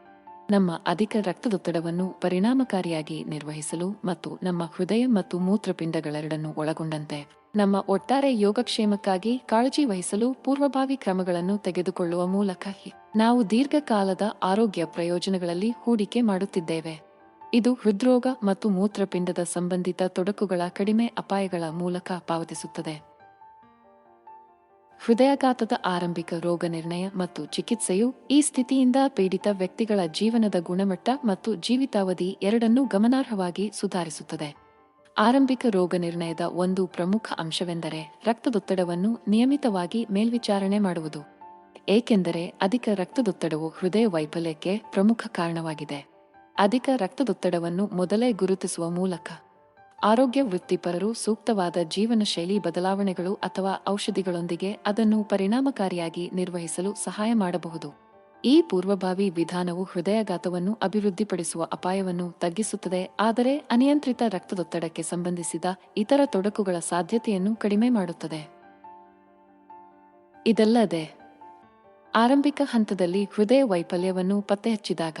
ನಮ್ಮ ಅಧಿಕ ರಕ್ತದೊತ್ತಡವನ್ನು ಪರಿಣಾಮಕಾರಿಯಾಗಿ ನಿರ್ವಹಿಸಲು ಮತ್ತು ನಮ್ಮ ಹೃದಯ ಮತ್ತು ಮೂತ್ರಪಿಂಡಗಳೆರಡನ್ನು ಒಳಗೊಂಡಂತೆ ನಮ್ಮ ಒಟ್ಟಾರೆ ಯೋಗಕ್ಷೇಮಕ್ಕಾಗಿ ಕಾಳಜಿ ವಹಿಸಲು ಪೂರ್ವಭಾವಿ ಕ್ರಮಗಳನ್ನು ತೆಗೆದುಕೊಳ್ಳುವ ಮೂಲಕ ನಾವು ದೀರ್ಘಕಾಲದ ಆರೋಗ್ಯ ಪ್ರಯೋಜನಗಳಲ್ಲಿ ಹೂಡಿಕೆ ಮಾಡುತ್ತಿದ್ದೇವೆ. ಇದು ಹೃದ್ರೋಗ ಮತ್ತು ಮೂತ್ರಪಿಂಡದ ಸಂಬಂಧಿತ ತೊಡಕುಗಳ ಕಡಿಮೆ ಅಪಾಯಗಳ ಮೂಲಕ ಪಾವತಿಸುತ್ತದೆ. ಹೃದಯಾಘಾತದ ಆರಂಭಿಕ ರೋಗ ನಿರ್ಣಯ ಮತ್ತು ಚಿಕಿತ್ಸೆಯು ಈ ಸ್ಥಿತಿಯಿಂದ ಪೀಡಿತ ವ್ಯಕ್ತಿಗಳ ಜೀವನದ ಗುಣಮಟ್ಟ ಮತ್ತು ಜೀವಿತಾವಧಿ ಎರಡನ್ನೂ ಗಮನಾರ್ಹವಾಗಿ ಸುಧಾರಿಸುತ್ತದೆ. ಆರಂಭಿಕ ರೋಗ ನಿರ್ಣಯದ ಒಂದು ಪ್ರಮುಖ ಅಂಶವೆಂದರೆ ರಕ್ತದೊತ್ತಡವನ್ನು ನಿಯಮಿತವಾಗಿ ಮೇಲ್ವಿಚಾರಣೆ ಮಾಡುವುದು. ಏಕೆಂದರೆ ಅಧಿಕ ರಕ್ತದೊತ್ತಡವು ಹೃದಯ ವೈಫಲ್ಯಕ್ಕೆ ಪ್ರಮುಖ ಕಾರಣವಾಗಿದೆ. ಅಧಿಕ ರಕ್ತದೊತ್ತಡವನ್ನು ಮೊದಲೇ ಗುರುತಿಸುವ ಮೂಲಕ ಆರೋಗ್ಯ ವೃತ್ತಿಪರರು ಸೂಕ್ತವಾದ ಜೀವನ ಶೈಲಿ ಬದಲಾವಣೆಗಳು ಅಥವಾ ಔಷಧಿಗಳೊಂದಿಗೆ ಅದನ್ನು ಪರಿಣಾಮಕಾರಿಯಾಗಿ ನಿರ್ವಹಿಸಲು ಸಹಾಯ ಮಾಡಬಹುದು. ಈ ಪೂರ್ವಭಾವಿ ವಿಧಾನವು ಹೃದಯಾಘಾತವನ್ನು ಅಭಿವೃದ್ಧಿಪಡಿಸುವ ಅಪಾಯವನ್ನು ತಗ್ಗಿಸುತ್ತದೆ, ಆದರೆ ಅನಿಯಂತ್ರಿತ ರಕ್ತದೊತ್ತಡಕ್ಕೆ ಸಂಬಂಧಿಸಿದ ಇತರ ತೊಡಕುಗಳ ಸಾಧ್ಯತೆಯನ್ನು ಕಡಿಮೆ ಮಾಡುತ್ತದೆ. ಇದಲ್ಲದೆ, ಆರಂಭಿಕ ಹಂತದಲ್ಲಿ ಹೃದಯ ವೈಫಲ್ಯವನ್ನು ಪತ್ತೆಹಚ್ಚಿದಾಗ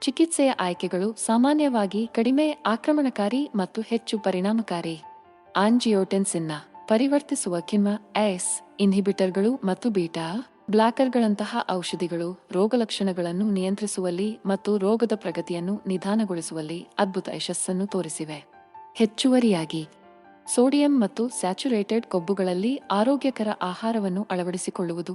ಚಿಕಿತ್ಸೆಯ ಆಯ್ಕೆಗಳು ಸಾಮಾನ್ಯವಾಗಿ ಕಡಿಮೆ ಆಕ್ರಮಣಕಾರಿ ಮತ್ತು ಹೆಚ್ಚು ಪರಿಣಾಮಕಾರಿ. ಆಂಜಿಯೋಟೆನ್ಸಿನ್ನ ಪರಿವರ್ತಿಸುವ ಕಿಮ್ಮ ಎಸ್ ಇನ್ಹಿಬಿಟರ್ಗಳು ಮತ್ತು ಬೀಟಾ ಬ್ಲಾಕರ್ಗಳಂತಹ ಔಷಧಿಗಳು ರೋಗಲಕ್ಷಣಗಳನ್ನು ನಿಯಂತ್ರಿಸುವಲ್ಲಿ ಮತ್ತು ರೋಗದ ಪ್ರಗತಿಯನ್ನು ನಿಧಾನಗೊಳಿಸುವಲ್ಲಿ ಅದ್ಭುತ ಯಶಸ್ಸನ್ನು ತೋರಿಸಿವೆ. ಹೆಚ್ಚುವರಿಯಾಗಿ, ಸೋಡಿಯಂ ಮತ್ತು ಸ್ಯಾಚುರೇಟೆಡ್ ಕೊಬ್ಬುಗಳಲ್ಲಿ ಆರೋಗ್ಯಕರ ಆಹಾರವನ್ನು ಅಳವಡಿಸಿಕೊಳ್ಳುವುದು,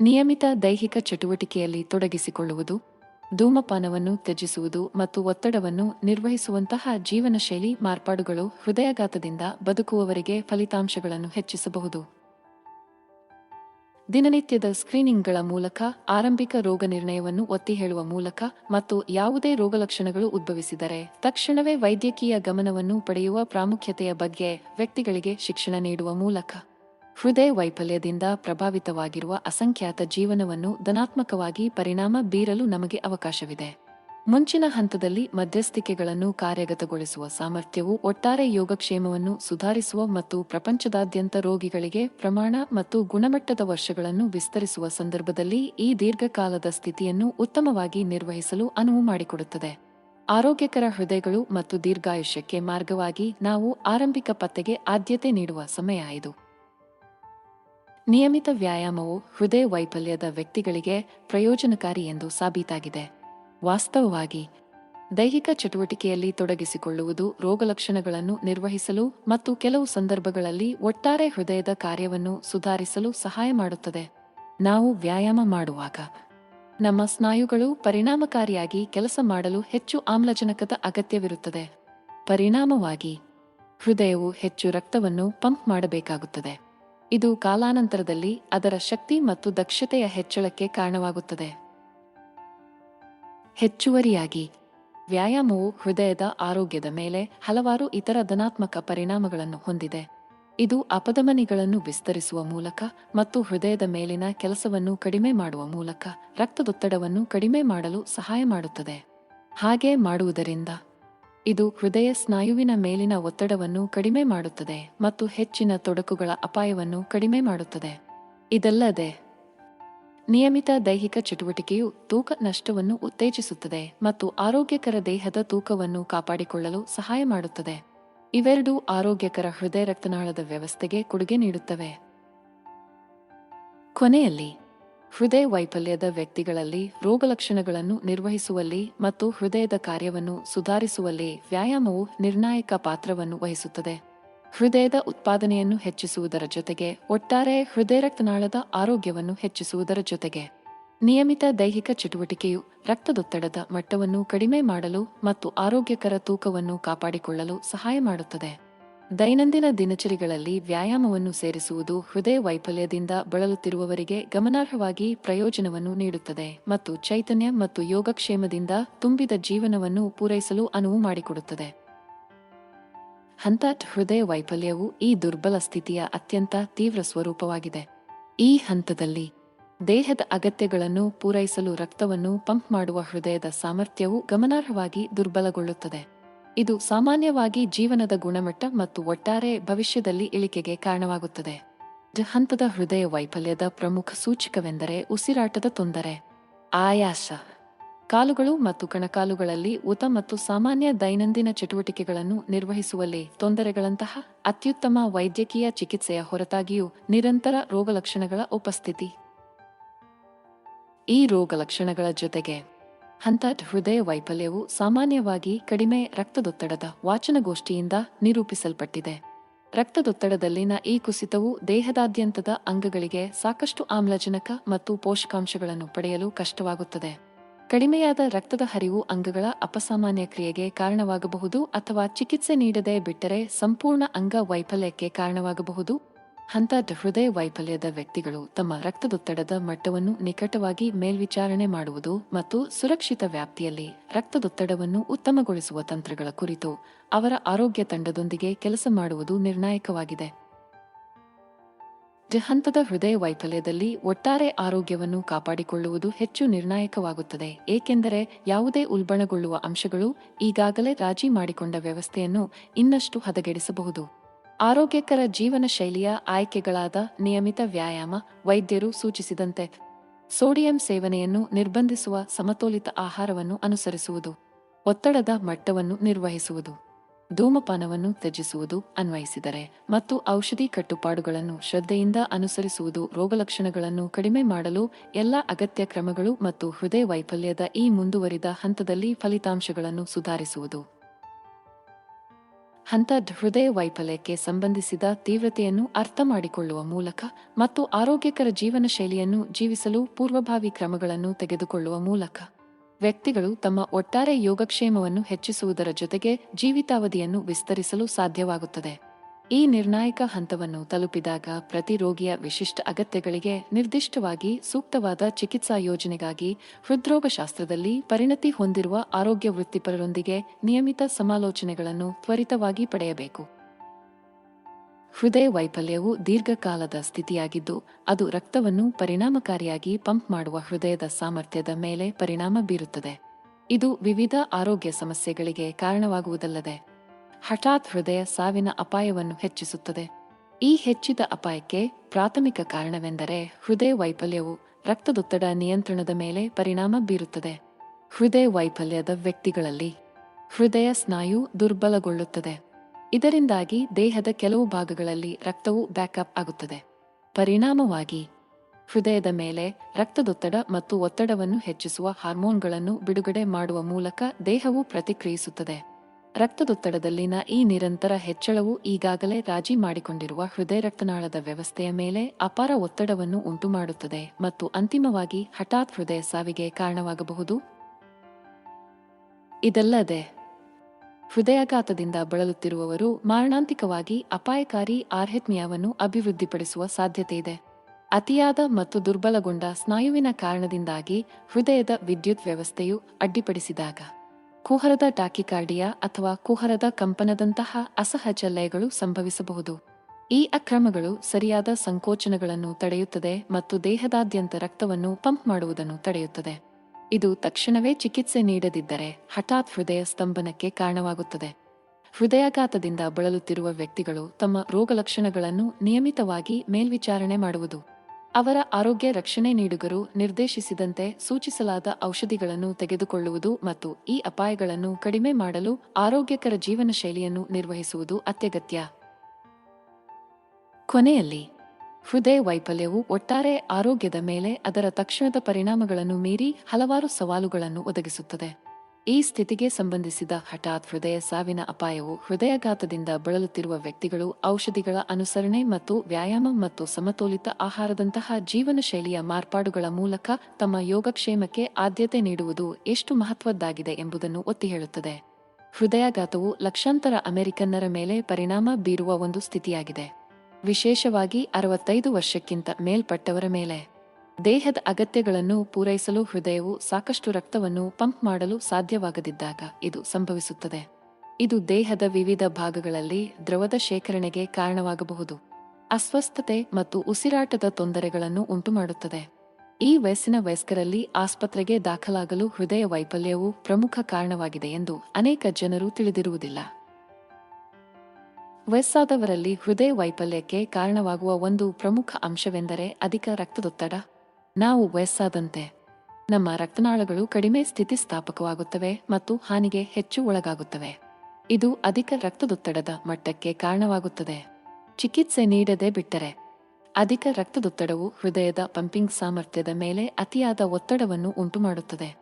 ನಿಯಮಿತ ದೈಹಿಕ ಚಟುವಟಿಕೆಯಲ್ಲಿ ತೊಡಗಿಸಿಕೊಳ್ಳುವುದು ಧೂಮಪಾನವನ್ನು ತ್ಯಜಿಸುವುದು ಮತ್ತು ಒತ್ತಡವನ್ನು ನಿರ್ವಹಿಸುವಂತಹ ಜೀವನ ಶೈಲಿ ಮಾರ್ಪಾಡುಗಳು ಹೃದಯಾಘಾತದಿಂದ ಬದುಕುವವರಿಗೆ ಫಲಿತಾಂಶಗಳನ್ನು ಹೆಚ್ಚಿಸಬಹುದು. ದಿನನಿತ್ಯದ ಸ್ಕ್ರೀನಿಂಗ್ಗಳ ಮೂಲಕ ಆರಂಭಿಕ ರೋಗ ನಿರ್ಣಯವನ್ನು ಒತ್ತಿ ಹೇಳುವ ಮೂಲಕ ಮತ್ತು ಯಾವುದೇ ರೋಗಲಕ್ಷಣಗಳು ಉದ್ಭವಿಸಿದರೆ ತಕ್ಷಣವೇ ವೈದ್ಯಕೀಯ ಗಮನವನ್ನು ಪಡೆಯುವ ಪ್ರಾಮುಖ್ಯತೆಯ ಬಗ್ಗೆ ವ್ಯಕ್ತಿಗಳಿಗೆ ಶಿಕ್ಷಣ ನೀಡುವ ಮೂಲಕ. ಹೃದಯ ವೈಫಲ್ಯದಿಂದ ಪ್ರಭಾವಿತವಾಗಿರುವ ಅಸಂಖ್ಯಾತ ಜೀವನವನ್ನು ಧನಾತ್ಮಕವಾಗಿ ಪರಿಣಾಮ ಬೀರಲು ನಮಗೆ ಅವಕಾಶವಿದೆ. ಮುಂಚಿನ ಹಂತದಲ್ಲಿ ಮಧ್ಯಸ್ಥಿಕೆಗಳನ್ನು ಕಾರ್ಯಗತಗೊಳಿಸುವ ಸಾಮರ್ಥ್ಯವು ಒಟ್ಟಾರೆ ಯೋಗಕ್ಷೇಮವನ್ನು ಸುಧಾರಿಸುವ ಮತ್ತು ಪ್ರಪಂಚದಾದ್ಯಂತ ರೋಗಿಗಳಿಗೆ ಪ್ರಮಾಣ ಮತ್ತು ಗುಣಮಟ್ಟದ ವರ್ಷಗಳನ್ನು ವಿಸ್ತರಿಸುವ ಸಂದರ್ಭದಲ್ಲಿ ಈ ದೀರ್ಘಕಾಲದ ಸ್ಥಿತಿಯನ್ನು ಉತ್ತಮವಾಗಿ ನಿರ್ವಹಿಸಲು ಅನುವು ಮಾಡಿಕೊಡುತ್ತದೆ. ಆರೋಗ್ಯಕರ ಹೃದಯಗಳು ಮತ್ತು ದೀರ್ಘಾಯುಷ್ಯಕ್ಕೆ ಮಾರ್ಗವಾಗಿ ನಾವು ಆರಂಭಿಕ ಪತ್ತೆಗೆ ಆದ್ಯತೆ ನೀಡುವ ಸಮಯ ಇದು. ನಿಯಮಿತ ವ್ಯಾಯಾಮವು ಹೃದಯ ವೈಫಲ್ಯದ ವ್ಯಕ್ತಿಗಳಿಗೆ ಪ್ರಯೋಜನಕಾರಿ ಎಂದು ಸಾಬೀತಾಗಿದೆ. ವಾಸ್ತವವಾಗಿ, ದೈಹಿಕ ಚಟುವಟಿಕೆಯಲ್ಲಿ ತೊಡಗಿಸಿಕೊಳ್ಳುವುದು ರೋಗಲಕ್ಷಣಗಳನ್ನು ನಿರ್ವಹಿಸಲು ಮತ್ತು ಕೆಲವು ಸಂದರ್ಭಗಳಲ್ಲಿ ಒಟ್ಟಾರೆ ಹೃದಯದ ಕಾರ್ಯವನ್ನು ಸುಧಾರಿಸಲು ಸಹಾಯ ಮಾಡುತ್ತದೆ. ನಾವು ವ್ಯಾಯಾಮ ಮಾಡುವಾಗ, ನಮ್ಮ ಸ್ನಾಯುಗಳು ಪರಿಣಾಮಕಾರಿಯಾಗಿ ಕೆಲಸ ಮಾಡಲು ಹೆಚ್ಚು ಆಮ್ಲಜನಕದ ಅಗತ್ಯವಿರುತ್ತದೆ. ಪರಿಣಾಮವಾಗಿ, ಹೃದಯವು ಹೆಚ್ಚು ರಕ್ತವನ್ನು ಪಂಪ್ ಮಾಡಬೇಕಾಗುತ್ತದೆ. ಇದು ಕಾಲಾನಂತರದಲ್ಲಿ ಅದರ ಶಕ್ತಿ ಮತ್ತು ದಕ್ಷತೆಯ ಹೆಚ್ಚಳಕ್ಕೆ ಕಾರಣವಾಗುತ್ತದೆ. ಹೆಚ್ಚುವರಿಯಾಗಿ, ವ್ಯಾಯಾಮವು ಹೃದಯದ ಆರೋಗ್ಯದ ಮೇಲೆ ಹಲವಾರು ಇತರ ಧನಾತ್ಮಕ ಪರಿಣಾಮಗಳನ್ನು ಹೊಂದಿದೆ. ಇದು ಅಪಧಮನಿಗಳನ್ನು ವಿಸ್ತರಿಸುವ ಮೂಲಕ ಮತ್ತು ಹೃದಯದ ಮೇಲಿನ ಕೆಲಸವನ್ನು ಕಡಿಮೆ ಮಾಡುವ ಮೂಲಕ ರಕ್ತದೊತ್ತಡವನ್ನು ಕಡಿಮೆ ಮಾಡಲು ಸಹಾಯ ಮಾಡುತ್ತದೆ. ಹಾಗೆ ಮಾಡುವುದರಿಂದ ಇದು ಹೃದಯ ಸ್ನಾಯುವಿನ ಮೇಲಿನ ಒತ್ತಡವನ್ನು ಕಡಿಮೆ ಮಾಡುತ್ತದೆ ಮತ್ತು ಹೆಚ್ಚಿನ ತೊಡಕುಗಳ ಅಪಾಯವನ್ನು ಕಡಿಮೆ ಮಾಡುತ್ತದೆ. ಇದಲ್ಲದೆ, ನಿಯಮಿತ ದೈಹಿಕ ಚಟುವಟಿಕೆಯು ತೂಕ ನಷ್ಟವನ್ನು ಉತ್ತೇಜಿಸುತ್ತದೆ ಮತ್ತು ಆರೋಗ್ಯಕರ ದೇಹದ ತೂಕವನ್ನು ಕಾಪಾಡಿಕೊಳ್ಳಲು ಸಹಾಯ ಮಾಡುತ್ತದೆ. ಇವೆರಡೂ ಆರೋಗ್ಯಕರ ಹೃದಯ ರಕ್ತನಾಳದ ವ್ಯವಸ್ಥೆಗೆ ಕೊಡುಗೆ ನೀಡುತ್ತವೆ. ಕೊನೆಯಲ್ಲಿ ಹೃದಯ ವೈಫಲ್ಯದ ವ್ಯಕ್ತಿಗಳಲ್ಲಿ ರೋಗಲಕ್ಷಣಗಳನ್ನು ನಿರ್ವಹಿಸುವಲ್ಲಿ ಮತ್ತು ಹೃದಯದ ಕಾರ್ಯವನ್ನು ಸುಧಾರಿಸುವಲ್ಲಿ ವ್ಯಾಯಾಮವು ನಿರ್ಣಾಯಕ ಪಾತ್ರವನ್ನು ವಹಿಸುತ್ತದೆ. ಹೃದಯದ ಉತ್ಪಾದನೆಯನ್ನು ಹೆಚ್ಚಿಸುವುದರ ಜೊತೆಗೆ ಒಟ್ಟಾರೆ ಹೃದಯ ರಕ್ತನಾಳದ ಆರೋಗ್ಯವನ್ನು ಹೆಚ್ಚಿಸುವುದರ ಜೊತೆಗೆ. ನಿಯಮಿತ ದೈಹಿಕ ಚಟುವಟಿಕೆಯು ರಕ್ತದೊತ್ತಡದ ಮಟ್ಟವನ್ನು ಕಡಿಮೆ ಮಾಡಲು ಮತ್ತು ಆರೋಗ್ಯಕರ ತೂಕವನ್ನು ಕಾಪಾಡಿಕೊಳ್ಳಲು ಸಹಾಯ ಮಾಡುತ್ತದೆ. ದೈನಂದಿನ ದಿನಚರಿಗಳಲ್ಲಿ ವ್ಯಾಯಾಮವನ್ನು ಸೇರಿಸುವುದು ಹೃದಯ ವೈಫಲ್ಯದಿಂದ ಬಳಲುತ್ತಿರುವವರಿಗೆ ಗಮನಾರ್ಹವಾಗಿ ಪ್ರಯೋಜನವನ್ನು ನೀಡುತ್ತದೆ ಮತ್ತು ಚೈತನ್ಯ ಮತ್ತು ಯೋಗಕ್ಷೇಮದಿಂದ ತುಂಬಿದ ಜೀವನವನ್ನು ಪೂರೈಸಲು ಅನುವು ಮಾಡಿಕೊಡುತ್ತದೆ. ಹಂತ ಹೃದಯ ವೈಫಲ್ಯವು ಈ ದುರ್ಬಲ ಸ್ಥಿತಿಯ ಅತ್ಯಂತ ತೀವ್ರ ಸ್ವರೂಪವಾಗಿದೆ. ಈ ಹಂತದಲ್ಲಿ ದೇಹದ ಅಗತ್ಯಗಳನ್ನು ಪೂರೈಸಲು ರಕ್ತವನ್ನು ಪಂಪ್ ಮಾಡುವ ಹೃದಯದ ಸಾಮರ್ಥ್ಯವು ಗಮನಾರ್ಹವಾಗಿ ದುರ್ಬಲಗೊಳ್ಳುತ್ತದೆ. ಇದು ಸಾಮಾನ್ಯವಾಗಿ ಜೀವನದ ಗುಣಮಟ್ಟ ಮತ್ತು ಒಟ್ಟಾರೆ ಭವಿಷ್ಯದಲ್ಲಿ ಇಳಿಕೆಗೆ ಕಾರಣವಾಗುತ್ತದೆ. ಹಂತದ ಹೃದಯ ವೈಫಲ್ಯದ ಪ್ರಮುಖ ಸೂಚಕವೆಂದರೆ ಉಸಿರಾಟದ ತೊಂದರೆ. ಆಯಾಸ. ಕಾಲುಗಳು ಮತ್ತು ಕಣಕಾಲುಗಳಲ್ಲಿ ಉತ ಮತ್ತು ಸಾಮಾನ್ಯ ದೈನಂದಿನ ಚಟುವಟಿಕೆಗಳನ್ನು ನಿರ್ವಹಿಸುವಲ್ಲಿ ತೊಂದರೆಗಳಂತಹ ಅತ್ಯುತ್ತಮ ವೈದ್ಯಕೀಯ ಚಿಕಿತ್ಸೆಯ ಹೊರತಾಗಿಯೂ ನಿರಂತರ ರೋಗಲಕ್ಷಣಗಳ ಉಪಸ್ಥಿತಿ. ಈ ರೋಗಲಕ್ಷಣಗಳ ಜೊತೆಗೆ ಹಂತ ಹೃದಯ ವೈಫಲ್ಯವು ಸಾಮಾನ್ಯವಾಗಿ ಕಡಿಮೆ ರಕ್ತದೊತ್ತಡದ ವಾಚನಗೋಷ್ಠಿಯಿಂದ ನಿರೂಪಿಸಲ್ಪಟ್ಟಿದೆ. ರಕ್ತದೊತ್ತಡದಲ್ಲಿನ ಈ ಕುಸಿತವು ದೇಹದಾದ್ಯಂತದ ಅಂಗಗಳಿಗೆ ಸಾಕಷ್ಟು ಆಮ್ಲಜನಕ ಮತ್ತು ಪೋಷಕಾಂಶಗಳನ್ನು ಪಡೆಯಲು ಕಷ್ಟವಾಗುತ್ತದೆ. ಕಡಿಮೆಯಾದ ರಕ್ತದ ಹರಿವು ಅಂಗಗಳ ಅಪಸಾಮಾನ್ಯ ಕ್ರಿಯೆಗೆ ಕಾರಣವಾಗಬಹುದು ಅಥವಾ ಚಿಕಿತ್ಸೆ ನೀಡದೆ ಬಿಟ್ಟರೆ ಸಂಪೂರ್ಣ ಅಂಗ ವೈಫಲ್ಯಕ್ಕೆ ಕಾರಣವಾಗಬಹುದು. ಹಂತ ಹೃದಯ ವೈಫಲ್ಯದ ವ್ಯಕ್ತಿಗಳು ತಮ್ಮ ರಕ್ತದೊತ್ತಡದ ಮಟ್ಟವನ್ನು ನಿಕಟವಾಗಿ ಮೇಲ್ವಿಚಾರಣೆ ಮಾಡುವುದು ಮತ್ತು ಸುರಕ್ಷಿತ ವ್ಯಾಪ್ತಿಯಲ್ಲಿ ರಕ್ತದೊತ್ತಡವನ್ನು ಉತ್ತಮಗೊಳಿಸುವ ತಂತ್ರಗಳ ಕುರಿತು ಅವರ ಆರೋಗ್ಯ ತಂಡದೊಂದಿಗೆ ಕೆಲಸ ಮಾಡುವುದು ನಿರ್ಣಾಯಕವಾಗಿದೆ. ಹಂತದ ಹೃದಯ ವೈಫಲ್ಯದಲ್ಲಿ ಒಟ್ಟಾರೆ ಆರೋಗ್ಯವನ್ನು ಕಾಪಾಡಿಕೊಳ್ಳುವುದು ಹೆಚ್ಚು ನಿರ್ಣಾಯಕವಾಗುತ್ತದೆ, ಏಕೆಂದರೆ ಯಾವುದೇ ಉಲ್ಬಣಗೊಳ್ಳುವ ಅಂಶಗಳು ಈಗಾಗಲೇ ರಾಜಿ ಮಾಡಿಕೊಂಡ ವ್ಯವಸ್ಥೆಯನ್ನು ಇನ್ನಷ್ಟು ಹದಗೆಡಿಸಬಹುದು. ಆರೋಗ್ಯಕರ ಜೀವನ ಶೈಲಿಯ ಆಯ್ಕೆಗಳಾದ ನಿಯಮಿತ ವ್ಯಾಯಾಮ, ವೈದ್ಯರು ಸೂಚಿಸಿದಂತೆ ಸೋಡಿಯಂ ಸೇವನೆಯನ್ನು ನಿರ್ಬಂಧಿಸುವ ಸಮತೋಲಿತ ಆಹಾರವನ್ನು ಅನುಸರಿಸುವುದು, ಒತ್ತಡದ ಮಟ್ಟವನ್ನು ನಿರ್ವಹಿಸುವುದು, ಧೂಮಪಾನವನ್ನು ತ್ಯಜಿಸುವುದು ಅನ್ವಯಿಸಿದರೆ ಮತ್ತು ಔಷಧಿ ಕಟ್ಟುಪಾಡುಗಳನ್ನು ಶ್ರದ್ಧೆಯಿಂದ ಅನುಸರಿಸುವುದು ರೋಗಲಕ್ಷಣಗಳನ್ನು ಕಡಿಮೆ ಮಾಡಲು ಎಲ್ಲ ಅಗತ್ಯ ಕ್ರಮಗಳು ಮತ್ತು ಹೃದಯ ವೈಫಲ್ಯದ ಈ ಮುಂದುವರಿದ ಹಂತದಲ್ಲಿ ಫಲಿತಾಂಶಗಳನ್ನು ಸುಧಾರಿಸುವುದು. ಹಂತ ಹೃದಯ ವೈಫಲ್ಯಕ್ಕೆ ಸಂಬಂಧಿಸಿದ ತೀವ್ರತೆಯನ್ನು ಅರ್ಥ ಮಾಡಿಕೊಳ್ಳುವ ಮೂಲಕ ಮತ್ತು ಆರೋಗ್ಯಕರ ಜೀವನ ಶೈಲಿಯನ್ನು ಜೀವಿಸಲು ಪೂರ್ವಭಾವಿ ಕ್ರಮಗಳನ್ನು ತೆಗೆದುಕೊಳ್ಳುವ ಮೂಲಕ, ವ್ಯಕ್ತಿಗಳು ತಮ್ಮ ಒಟ್ಟಾರೆ ಯೋಗಕ್ಷೇಮವನ್ನು ಹೆಚ್ಚಿಸುವುದರ ಜೊತೆಗೆ ಜೀವಿತಾವಧಿಯನ್ನು ವಿಸ್ತರಿಸಲು ಸಾಧ್ಯವಾಗುತ್ತದೆ. ಈ ನಿರ್ಣಾಯಕ ಹಂತವನ್ನು ತಲುಪಿದಾಗ ಪ್ರತಿ ರೋಗಿಯ ವಿಶಿಷ್ಟ ಅಗತ್ಯಗಳಿಗೆ ನಿರ್ದಿಷ್ಟವಾಗಿ ಸೂಕ್ತವಾದ ಚಿಕಿತ್ಸಾ ಯೋಜನೆಗಾಗಿ ಹೃದ್ರೋಗಶಾಸ್ತ್ರದಲ್ಲಿ ಪರಿಣತಿ ಹೊಂದಿರುವ ಆರೋಗ್ಯ ವೃತ್ತಿಪರರೊಂದಿಗೆ ನಿಯಮಿತ ಸಮಾಲೋಚನೆಗಳನ್ನು ತ್ವರಿತವಾಗಿ ಪಡೆಯಬೇಕು. ಹೃದಯ ವೈಫಲ್ಯವು ದೀರ್ಘಕಾಲದ ಸ್ಥಿತಿಯಾಗಿದ್ದು, ಅದು ರಕ್ತವನ್ನು ಪರಿಣಾಮಕಾರಿಯಾಗಿ ಪಂಪ್ ಮಾಡುವ ಹೃದಯದ ಸಾಮರ್ಥ್ಯದ ಮೇಲೆ ಪರಿಣಾಮ ಬೀರುತ್ತದೆ. ಇದು ವಿವಿಧ ಆರೋಗ್ಯ ಸಮಸ್ಯೆಗಳಿಗೆ ಕಾರಣವಾಗುವುದಲ್ಲದೆ ಹಠಾತ್ ಹೃದಯ ಸಾವಿನ ಅಪಾಯವನ್ನು ಹೆಚ್ಚಿಸುತ್ತದೆ. ಈ ಹೆಚ್ಚಿದ ಅಪಾಯಕ್ಕೆ ಪ್ರಾಥಮಿಕ ಕಾರಣವೆಂದರೆ ಹೃದಯ ವೈಫಲ್ಯವು ರಕ್ತದೊತ್ತಡ ನಿಯಂತ್ರಣದ ಮೇಲೆ ಪರಿಣಾಮ ಬೀರುತ್ತದೆ. ಹೃದಯ ವೈಫಲ್ಯದ ವ್ಯಕ್ತಿಗಳಲ್ಲಿ ಹೃದಯ ಸ್ನಾಯು ದುರ್ಬಲಗೊಳ್ಳುತ್ತದೆ. ಇದರಿಂದಾಗಿ ದೇಹದ ಕೆಲವು ಭಾಗಗಳಲ್ಲಿ ರಕ್ತವು ಬ್ಯಾಕಪ್ ಆಗುತ್ತದೆ. ಪರಿಣಾಮವಾಗಿ ಹೃದಯದ ಮೇಲೆ ರಕ್ತದೊತ್ತಡ ಮತ್ತು ಒತ್ತಡವನ್ನು ಹೆಚ್ಚಿಸುವ ಹಾರ್ಮೋನ್ಗಳನ್ನು ಬಿಡುಗಡೆ ಮಾಡುವ ಮೂಲಕ ದೇಹವು ಪ್ರತಿಕ್ರಿಯಿಸುತ್ತದೆ. ರಕ್ತದೊತ್ತಡದಲ್ಲಿನ ಈ ನಿರಂತರ ಹೆಚ್ಚಳವು ಈಗಾಗಲೇ ರಾಜಿ ಮಾಡಿಕೊಂಡಿರುವ ಹೃದಯ ರಕ್ತನಾಳದ ವ್ಯವಸ್ಥೆಯ ಮೇಲೆ ಅಪಾರ ಒತ್ತಡವನ್ನು ಉಂಟುಮಾಡುತ್ತದೆ ಮತ್ತು ಅಂತಿಮವಾಗಿ ಹಠಾತ್ ಹೃದಯ ಸಾವಿಗೆ ಕಾರಣವಾಗಬಹುದು. ಇದಲ್ಲದೆ, ಹೃದಯಾಘಾತದಿಂದ ಬಳಲುತ್ತಿರುವವರು ಮಾರಣಾಂತಿಕವಾಗಿ ಅಪಾಯಕಾರಿ ಆರ್ಹೆತ್ಮಿಯಾವನ್ನು ಅಭಿವೃದ್ಧಿಪಡಿಸುವ ಸಾಧ್ಯತೆಯಿದೆ ಅತಿಯಾದ ಮತ್ತು ದುರ್ಬಲಗೊಂಡ ಸ್ನಾಯುವಿನ ಕಾರಣದಿಂದಾಗಿ ಹೃದಯದ ವಿದ್ಯುತ್ ವ್ಯವಸ್ಥೆಯು ಅಡ್ಡಿಪಡಿಸಿದಾಗ ಕುಹರದ ಟಾಕಿಕಾರ್ಡಿಯಾ ಅಥವಾ ಕುಹರದ ಕಂಪನದಂತಹ ಅಸಹಜ ಲಯಗಳು ಸಂಭವಿಸಬಹುದು. ಈ ಅಕ್ರಮಗಳು ಸರಿಯಾದ ಸಂಕೋಚನಗಳನ್ನು ತಡೆಯುತ್ತದೆ ಮತ್ತು ದೇಹದಾದ್ಯಂತ ರಕ್ತವನ್ನು ಪಂಪ್ ಮಾಡುವುದನ್ನು ತಡೆಯುತ್ತದೆ. ಇದು ತಕ್ಷಣವೇ ಚಿಕಿತ್ಸೆ ನೀಡದಿದ್ದರೆ ಹಠಾತ್ ಹೃದಯ ಸ್ತಂಭನಕ್ಕೆ ಕಾರಣವಾಗುತ್ತದೆ. ಹೃದಯಾಘಾತದಿಂದ ಬಳಲುತ್ತಿರುವ ವ್ಯಕ್ತಿಗಳು ತಮ್ಮ ರೋಗಲಕ್ಷಣಗಳನ್ನು ನಿಯಮಿತವಾಗಿ ಮೇಲ್ವಿಚಾರಣೆ ಮಾಡುವುದು. ಅವರ ಆರೋಗ್ಯ ರಕ್ಷಣೆ ನೀಡುಗರು ನಿರ್ದೇಶಿಸಿದಂತೆ ಸೂಚಿಸಲಾದ ಔಷಧಿಗಳನ್ನು ತೆಗೆದುಕೊಳ್ಳುವುದು ಮತ್ತು ಈ ಅಪಾಯಗಳನ್ನು ಕಡಿಮೆ ಮಾಡಲು ಆರೋಗ್ಯಕರ ಜೀವನ ಶೈಲಿಯನ್ನು ನಿರ್ವಹಿಸುವುದು ಅತ್ಯಗತ್ಯ. ಕೊನೆಯಲ್ಲಿ, ಹೃದಯ ವೈಫಲ್ಯವು ಒಟ್ಟಾರೆ ಆರೋಗ್ಯದ ಮೇಲೆ ಅದರ ತಕ್ಷಣದ ಪರಿಣಾಮಗಳನ್ನು ಮೀರಿ ಹಲವಾರು ಸವಾಲುಗಳನ್ನು ಒದಗಿಸುತ್ತದೆ. ಈ ಸ್ಥಿತಿಗೆ ಸಂಬಂಧಿಸಿದ ಹಠಾತ್ ಹೃದಯ ಸಾವಿನ ಅಪಾಯವು ಹೃದಯಾಘಾತದಿಂದ ಬಳಲುತ್ತಿರುವ ವ್ಯಕ್ತಿಗಳು ಔಷಧಿಗಳ ಅನುಸರಣೆ ಮತ್ತು ವ್ಯಾಯಾಮ ಮತ್ತು ಸಮತೋಲಿತ ಆಹಾರದಂತಹ ಜೀವನ ಶೈಲಿಯ ಮಾರ್ಪಾಡುಗಳ ಮೂಲಕ ತಮ್ಮ ಯೋಗಕ್ಷೇಮಕ್ಕೆ ಆದ್ಯತೆ ನೀಡುವುದು ಎಷ್ಟು ಮಹತ್ವದ್ದಾಗಿದೆ ಎಂಬುದನ್ನು ಒತ್ತಿ ಹೇಳುತ್ತದೆ ಹೃದಯಾಘಾತವು ಲಕ್ಷಾಂತರ ಅಮೆರಿಕನ್ನರ ಮೇಲೆ ಪರಿಣಾಮ ಬೀರುವ ಒಂದು ಸ್ಥಿತಿಯಾಗಿದೆ. ವಿಶೇಷವಾಗಿ ಅರವತ್ತೈದು ವರ್ಷಕ್ಕಿಂತ ಮೇಲ್ಪಟ್ಟವರ ಮೇಲೆ. ದೇಹದ ಅಗತ್ಯಗಳನ್ನು ಪೂರೈಸಲು ಹೃದಯವು ಸಾಕಷ್ಟು ರಕ್ತವನ್ನು ಪಂಪ್ ಮಾಡಲು ಸಾಧ್ಯವಾಗದಿದ್ದಾಗ ಇದು ಸಂಭವಿಸುತ್ತದೆ. ಇದು ದೇಹದ ವಿವಿಧ ಭಾಗಗಳಲ್ಲಿ ದ್ರವದ ಶೇಖರಣೆಗೆ ಕಾರಣವಾಗಬಹುದು. ಅಸ್ವಸ್ಥತೆ ಮತ್ತು ಉಸಿರಾಟದ ತೊಂದರೆಗಳನ್ನು ಉಂಟುಮಾಡುತ್ತದೆ. ಈ ವಯಸ್ಸಿನ ವಯಸ್ಕರಲ್ಲಿ ಆಸ್ಪತ್ರೆಗೆ ದಾಖಲಾಗಲು ಹೃದಯ ವೈಫಲ್ಯವು ಪ್ರಮುಖ ಕಾರಣವಾಗಿದೆ ಎಂದು ಅನೇಕ ಜನರು ತಿಳಿದಿರುವುದಿಲ್ಲ. ವಯಸ್ಸಾದವರಲ್ಲಿ ಹೃದಯ ವೈಫಲ್ಯಕ್ಕೆ ಕಾರಣವಾಗುವ ಒಂದು ಪ್ರಮುಖ ಅಂಶವೆಂದರೆ ಅಧಿಕ ರಕ್ತದೊತ್ತಡ. ನಾವು ವಯಸ್ಸಾದಂತೆ. ನಮ್ಮ ರಕ್ತನಾಳಗಳು ಕಡಿಮೆ ಸ್ಥಿತಿಸ್ಥಾಪಕವಾಗುತ್ತವೆ ಮತ್ತು ಹಾನಿಗೆ ಹೆಚ್ಚು ಒಳಗಾಗುತ್ತವೆ. ಇದು ಅಧಿಕ ರಕ್ತದೊತ್ತಡದ ಮಟ್ಟಕ್ಕೆ ಕಾರಣವಾಗುತ್ತದೆ. ಚಿಕಿತ್ಸೆ ನೀಡದೆ ಬಿಟ್ಟರೆ ಅಧಿಕ ರಕ್ತದೊತ್ತಡವು ಹೃದಯದ ಪಂಪಿಂಗ್ ಸಾಮರ್ಥ್ಯದ ಮೇಲೆ ಅತಿಯಾದ ಒತ್ತಡವನ್ನು ಉಂಟುಮಾಡುತ್ತದೆ.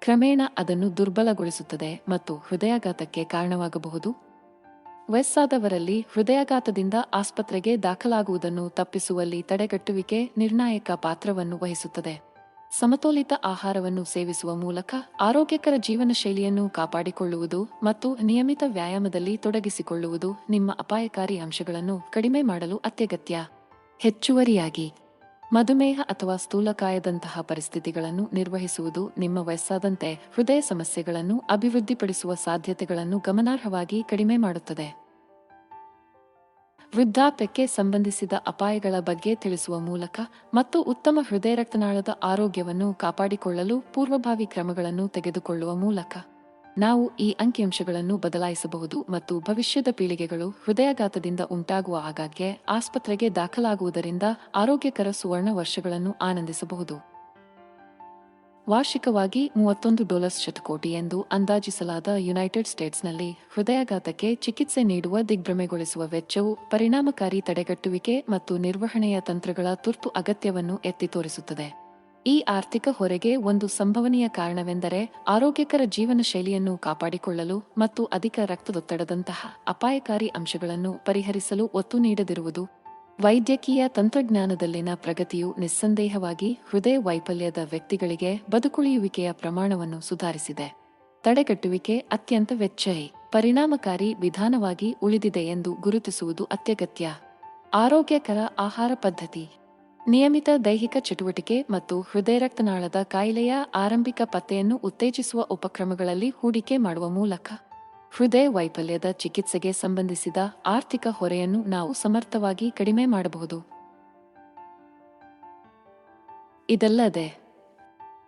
ಕ್ರಮೇಣ ಅದನ್ನು ದುರ್ಬಲಗೊಳಿಸುತ್ತದೆ ಮತ್ತು ಹೃದಯಾಘಾತಕ್ಕೆ ಕಾರಣವಾಗಬಹುದು. ವಯಸ್ಸಾದವರಲ್ಲಿ ಹೃದಯಾಘಾತದಿಂದ ಆಸ್ಪತ್ರೆಗೆ ದಾಖಲಾಗುವುದನ್ನು ತಪ್ಪಿಸುವಲ್ಲಿ ತಡೆಗಟ್ಟುವಿಕೆ ನಿರ್ಣಾಯಕ ಪಾತ್ರವನ್ನು ವಹಿಸುತ್ತದೆ. ಸಮತೋಲಿತ ಆಹಾರವನ್ನು ಸೇವಿಸುವ ಮೂಲಕ ಆರೋಗ್ಯಕರ ಜೀವನ ಶೈಲಿಯನ್ನು ಕಾಪಾಡಿಕೊಳ್ಳುವುದು ಮತ್ತು ನಿಯಮಿತ ವ್ಯಾಯಾಮದಲ್ಲಿ ತೊಡಗಿಸಿಕೊಳ್ಳುವುದು ನಿಮ್ಮ ಅಪಾಯಕಾರಿ ಅಂಶಗಳನ್ನು ಕಡಿಮೆ ಮಾಡಲು ಅತ್ಯಗತ್ಯ. ಹೆಚ್ಚುವರಿಯಾಗಿ, ಮಧುಮೇಹ ಅಥವಾ ಸ್ಥೂಲಕಾಯದಂತಹ ಪರಿಸ್ಥಿತಿಗಳನ್ನು ನಿರ್ವಹಿಸುವುದು ನಿಮ್ಮ ವಯಸ್ಸಾದಂತೆ ಹೃದಯ ಸಮಸ್ಯೆಗಳನ್ನು ಅಭಿವೃದ್ಧಿಪಡಿಸುವ ಸಾಧ್ಯತೆಗಳನ್ನು ಗಮನಾರ್ಹವಾಗಿ ಕಡಿಮೆ ಮಾಡುತ್ತದೆ. ವೃದ್ಧಾಪ್ಯಕ್ಕೆ ಸಂಬಂಧಿಸಿದ ಅಪಾಯಗಳ ಬಗ್ಗೆ ತಿಳಿಸುವ ಮೂಲಕ ಮತ್ತು ಉತ್ತಮ ಹೃದಯ ರಕ್ತನಾಳದ ಆರೋಗ್ಯವನ್ನು ಕಾಪಾಡಿಕೊಳ್ಳಲು ಪೂರ್ವಭಾವಿ ಕ್ರಮಗಳನ್ನು ತೆಗೆದುಕೊಳ್ಳುವ ಮೂಲಕ ನಾವು ಈ ಅಂಕಿಅಂಶಗಳನ್ನು ಬದಲಾಯಿಸಬಹುದು ಮತ್ತು ಭವಿಷ್ಯದ ಪೀಳಿಗೆಗಳು ಹೃದಯಾಘಾತದಿಂದ ಉಂಟಾಗುವ ಆಗಾಗ್ಗೆ ಆಸ್ಪತ್ರೆಗೆ ದಾಖಲಾಗುವುದರಿಂದ ಆರೋಗ್ಯಕರ ಸುವರ್ಣ ವರ್ಷಗಳನ್ನು ಆನಂದಿಸಬಹುದು. ವಾರ್ಷಿಕವಾಗಿ ಮೂವತ್ತೊಂದು ಡಾಲರ್ಸ್ ಶತಕೋಟಿ ಎಂದು ಅಂದಾಜಿಸಲಾದ ಯುನೈಟೆಡ್ ಸ್ಟೇಟ್ಸ್ನಲ್ಲಿ ಹೃದಯಾಘಾತಕ್ಕೆ ಚಿಕಿತ್ಸೆ ನೀಡುವ ದಿಗ್ಭ್ರಮೆಗೊಳಿಸುವ ವೆಚ್ಚವು ಪರಿಣಾಮಕಾರಿ ತಡೆಗಟ್ಟುವಿಕೆ ಮತ್ತು ನಿರ್ವಹಣೆಯ ತಂತ್ರಗಳ ತುರ್ತು ಅಗತ್ಯವನ್ನು ಎತ್ತಿ ತೋರಿಸುತ್ತದೆ. ಈ ಆರ್ಥಿಕ ಹೊರೆಗೆ ಒಂದು ಸಂಭವನೀಯ ಕಾರಣವೆಂದರೆ ಆರೋಗ್ಯಕರ ಜೀವನ ಶೈಲಿಯನ್ನು ಕಾಪಾಡಿಕೊಳ್ಳಲು ಮತ್ತು ಅಧಿಕ ರಕ್ತದೊತ್ತಡದಂತಹ ಅಪಾಯಕಾರಿ ಅಂಶಗಳನ್ನು ಪರಿಹರಿಸಲು ಒತ್ತು ನೀಡದಿರುವುದು. ವೈದ್ಯಕೀಯ ತಂತ್ರಜ್ಞಾನದಲ್ಲಿನ ಪ್ರಗತಿಯು ನಿಸ್ಸಂದೇಹವಾಗಿ ಹೃದಯ ವೈಫಲ್ಯದ ವ್ಯಕ್ತಿಗಳಿಗೆ ಬದುಕುಳಿಯುವಿಕೆಯ ಪ್ರಮಾಣವನ್ನು ಸುಧಾರಿಸಿದೆ. ತಡೆಗಟ್ಟುವಿಕೆ ಅತ್ಯಂತ ವೆಚ್ಚಯಿ ಪರಿಣಾಮಕಾರಿ ವಿಧಾನವಾಗಿ ಉಳಿದಿದೆ ಎಂದು ಗುರುತಿಸುವುದು ಅತ್ಯಗತ್ಯ. ಆರೋಗ್ಯಕರ ಆಹಾರ ಪದ್ಧತಿ, ನಿಯಮಿತ ದೈಹಿಕ ಚಟುವಟಿಕೆ ಮತ್ತು ಹೃದಯ ರಕ್ತನಾಳದ ಕಾಯಿಲೆಯ ಆರಂಭಿಕ ಪತ್ತೆಯನ್ನು ಉತ್ತೇಜಿಸುವ ಉಪಕ್ರಮಗಳಲ್ಲಿ ಹೂಡಿಕೆ ಮಾಡುವ ಮೂಲಕ ಹೃದಯ ವೈಫಲ್ಯದ ಚಿಕಿತ್ಸೆಗೆ ಸಂಬಂಧಿಸಿದ ಆರ್ಥಿಕ ಹೊರೆಯನ್ನು ನಾವು ಸಮರ್ಥವಾಗಿ ಕಡಿಮೆ ಮಾಡಬಹುದು. ಇದಲ್ಲದೆ,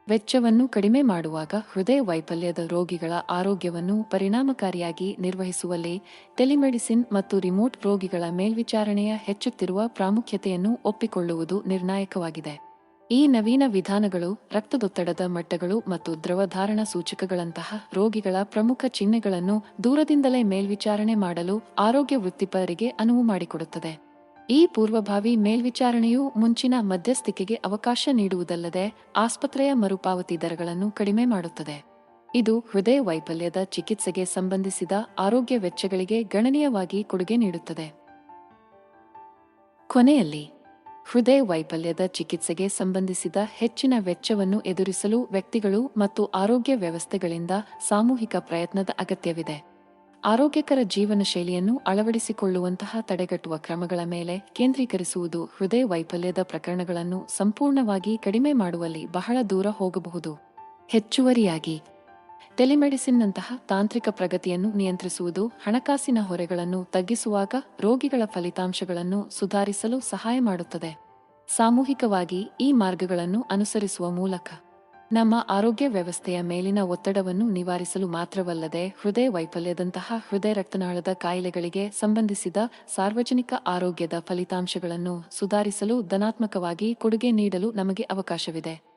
ವೆಚ್ಚವನ್ನು ಕಡಿಮೆ ಮಾಡುವಾಗ ಹೃದಯ ವೈಫಲ್ಯದ ರೋಗಿಗಳ ಆರೋಗ್ಯವನ್ನು ಪರಿಣಾಮಕಾರಿಯಾಗಿ ನಿರ್ವಹಿಸುವಲ್ಲಿ ಟೆಲಿಮೆಡಿಸಿನ್ ಮತ್ತು ರಿಮೋಟ್ ರೋಗಿಗಳ ಮೇಲ್ವಿಚಾರಣೆಯ ಹೆಚ್ಚುತ್ತಿರುವ ಪ್ರಾಮುಖ್ಯತೆಯನ್ನು ಒಪ್ಪಿಕೊಳ್ಳುವುದು ನಿರ್ಣಾಯಕವಾಗಿದೆ. ಈ ನವೀನ ವಿಧಾನಗಳು ರಕ್ತದೊತ್ತಡದ ಮಟ್ಟಗಳು ಮತ್ತು ದ್ರವಧಾರಣ ಸೂಚಕಗಳಂತಹ ರೋಗಿಗಳ ಪ್ರಮುಖ ಚಿಹ್ನೆಗಳನ್ನು ದೂರದಿಂದಲೇ ಮೇಲ್ವಿಚಾರಣೆ ಮಾಡಲು ಆರೋಗ್ಯ ವೃತ್ತಿಪರರಿಗೆ ಅನುವು ಮಾಡಿಕೊಡುತ್ತದೆ. ಈ ಪೂರ್ವಭಾವಿ ಮೇಲ್ವಿಚಾರಣೆಯು ಮುಂಚಿನ ಮಧ್ಯಸ್ಥಿಕೆಗೆ ಅವಕಾಶ ನೀಡುವುದಲ್ಲದೆ ಆಸ್ಪತ್ರೆಯ ಮರುಪಾವತಿ ದರಗಳನ್ನು ಕಡಿಮೆ ಮಾಡುತ್ತದೆ. ಇದು ಹೃದಯ ವೈಫಲ್ಯದ ಚಿಕಿತ್ಸೆಗೆ ಸಂಬಂಧಿಸಿದ ಆರೋಗ್ಯ ವೆಚ್ಚಗಳಿಗೆ ಗಣನೀಯವಾಗಿ ಕೊಡುಗೆ ನೀಡುತ್ತದೆ. ಕೊನೆಯಲ್ಲಿ ಹೃದಯ ವೈಫಲ್ಯದ ಚಿಕಿತ್ಸೆಗೆ ಸಂಬಂಧಿಸಿದ ಹೆಚ್ಚಿನ ವೆಚ್ಚವನ್ನು ಎದುರಿಸಲು ವ್ಯಕ್ತಿಗಳು ಮತ್ತು ಆರೋಗ್ಯ ವ್ಯವಸ್ಥೆಗಳಿಂದ ಸಾಮೂಹಿಕ ಪ್ರಯತ್ನದ ಅಗತ್ಯವಿದೆ. ಆರೋಗ್ಯಕರ ಜೀವನ ಶೈಲಿಯನ್ನು ಅಳವಡಿಸಿಕೊಳ್ಳುವಂತಹ ತಡೆಗಟ್ಟುವ ಕ್ರಮಗಳ ಮೇಲೆ ಕೇಂದ್ರೀಕರಿಸುವುದು ಹೃದಯ ವೈಫಲ್ಯದ ಪ್ರಕರಣಗಳನ್ನು ಸಂಪೂರ್ಣವಾಗಿ ಕಡಿಮೆ ಮಾಡುವಲ್ಲಿ ಬಹಳ ದೂರ ಹೋಗಬಹುದು. ಹೆಚ್ಚುವರಿಯಾಗಿ ಟೆಲಿಮೆಡಿಸಿನ್ನಂತಹ ತಾಂತ್ರಿಕ ಪ್ರಗತಿಯನ್ನು ನಿಯಂತ್ರಿಸುವುದು, ಹಣಕಾಸಿನ ಹೊರೆಗಳನ್ನು ತಗ್ಗಿಸುವಾಗ ರೋಗಿಗಳ ಫಲಿತಾಂಶಗಳನ್ನು ಸುಧಾರಿಸಲು ಸಹಾಯ ಮಾಡುತ್ತದೆ. ಸಾಮೂಹಿಕವಾಗಿ ಈ ಮಾರ್ಗಗಳನ್ನು ಅನುಸರಿಸುವ ಮೂಲಕ ನಮ್ಮ ಆರೋಗ್ಯ ವ್ಯವಸ್ಥೆಯ ಮೇಲಿನ ಒತ್ತಡವನ್ನು ನಿವಾರಿಸಲು ಮಾತ್ರವಲ್ಲದೆ ಹೃದಯ ವೈಫಲ್ಯದಂತಹ ಹೃದಯ ರಕ್ತನಾಳದ ಕಾಯಿಲೆಗಳಿಗೆ ಸಂಬಂಧಿಸಿದ ಸಾರ್ವಜನಿಕ ಆರೋಗ್ಯದ ಫಲಿತಾಂಶಗಳನ್ನು ಸುಧಾರಿಸಲು ಧನಾತ್ಮಕವಾಗಿ ಕೊಡುಗೆ ನೀಡಲು ನಮಗೆ ಅವಕಾಶವಿದೆ.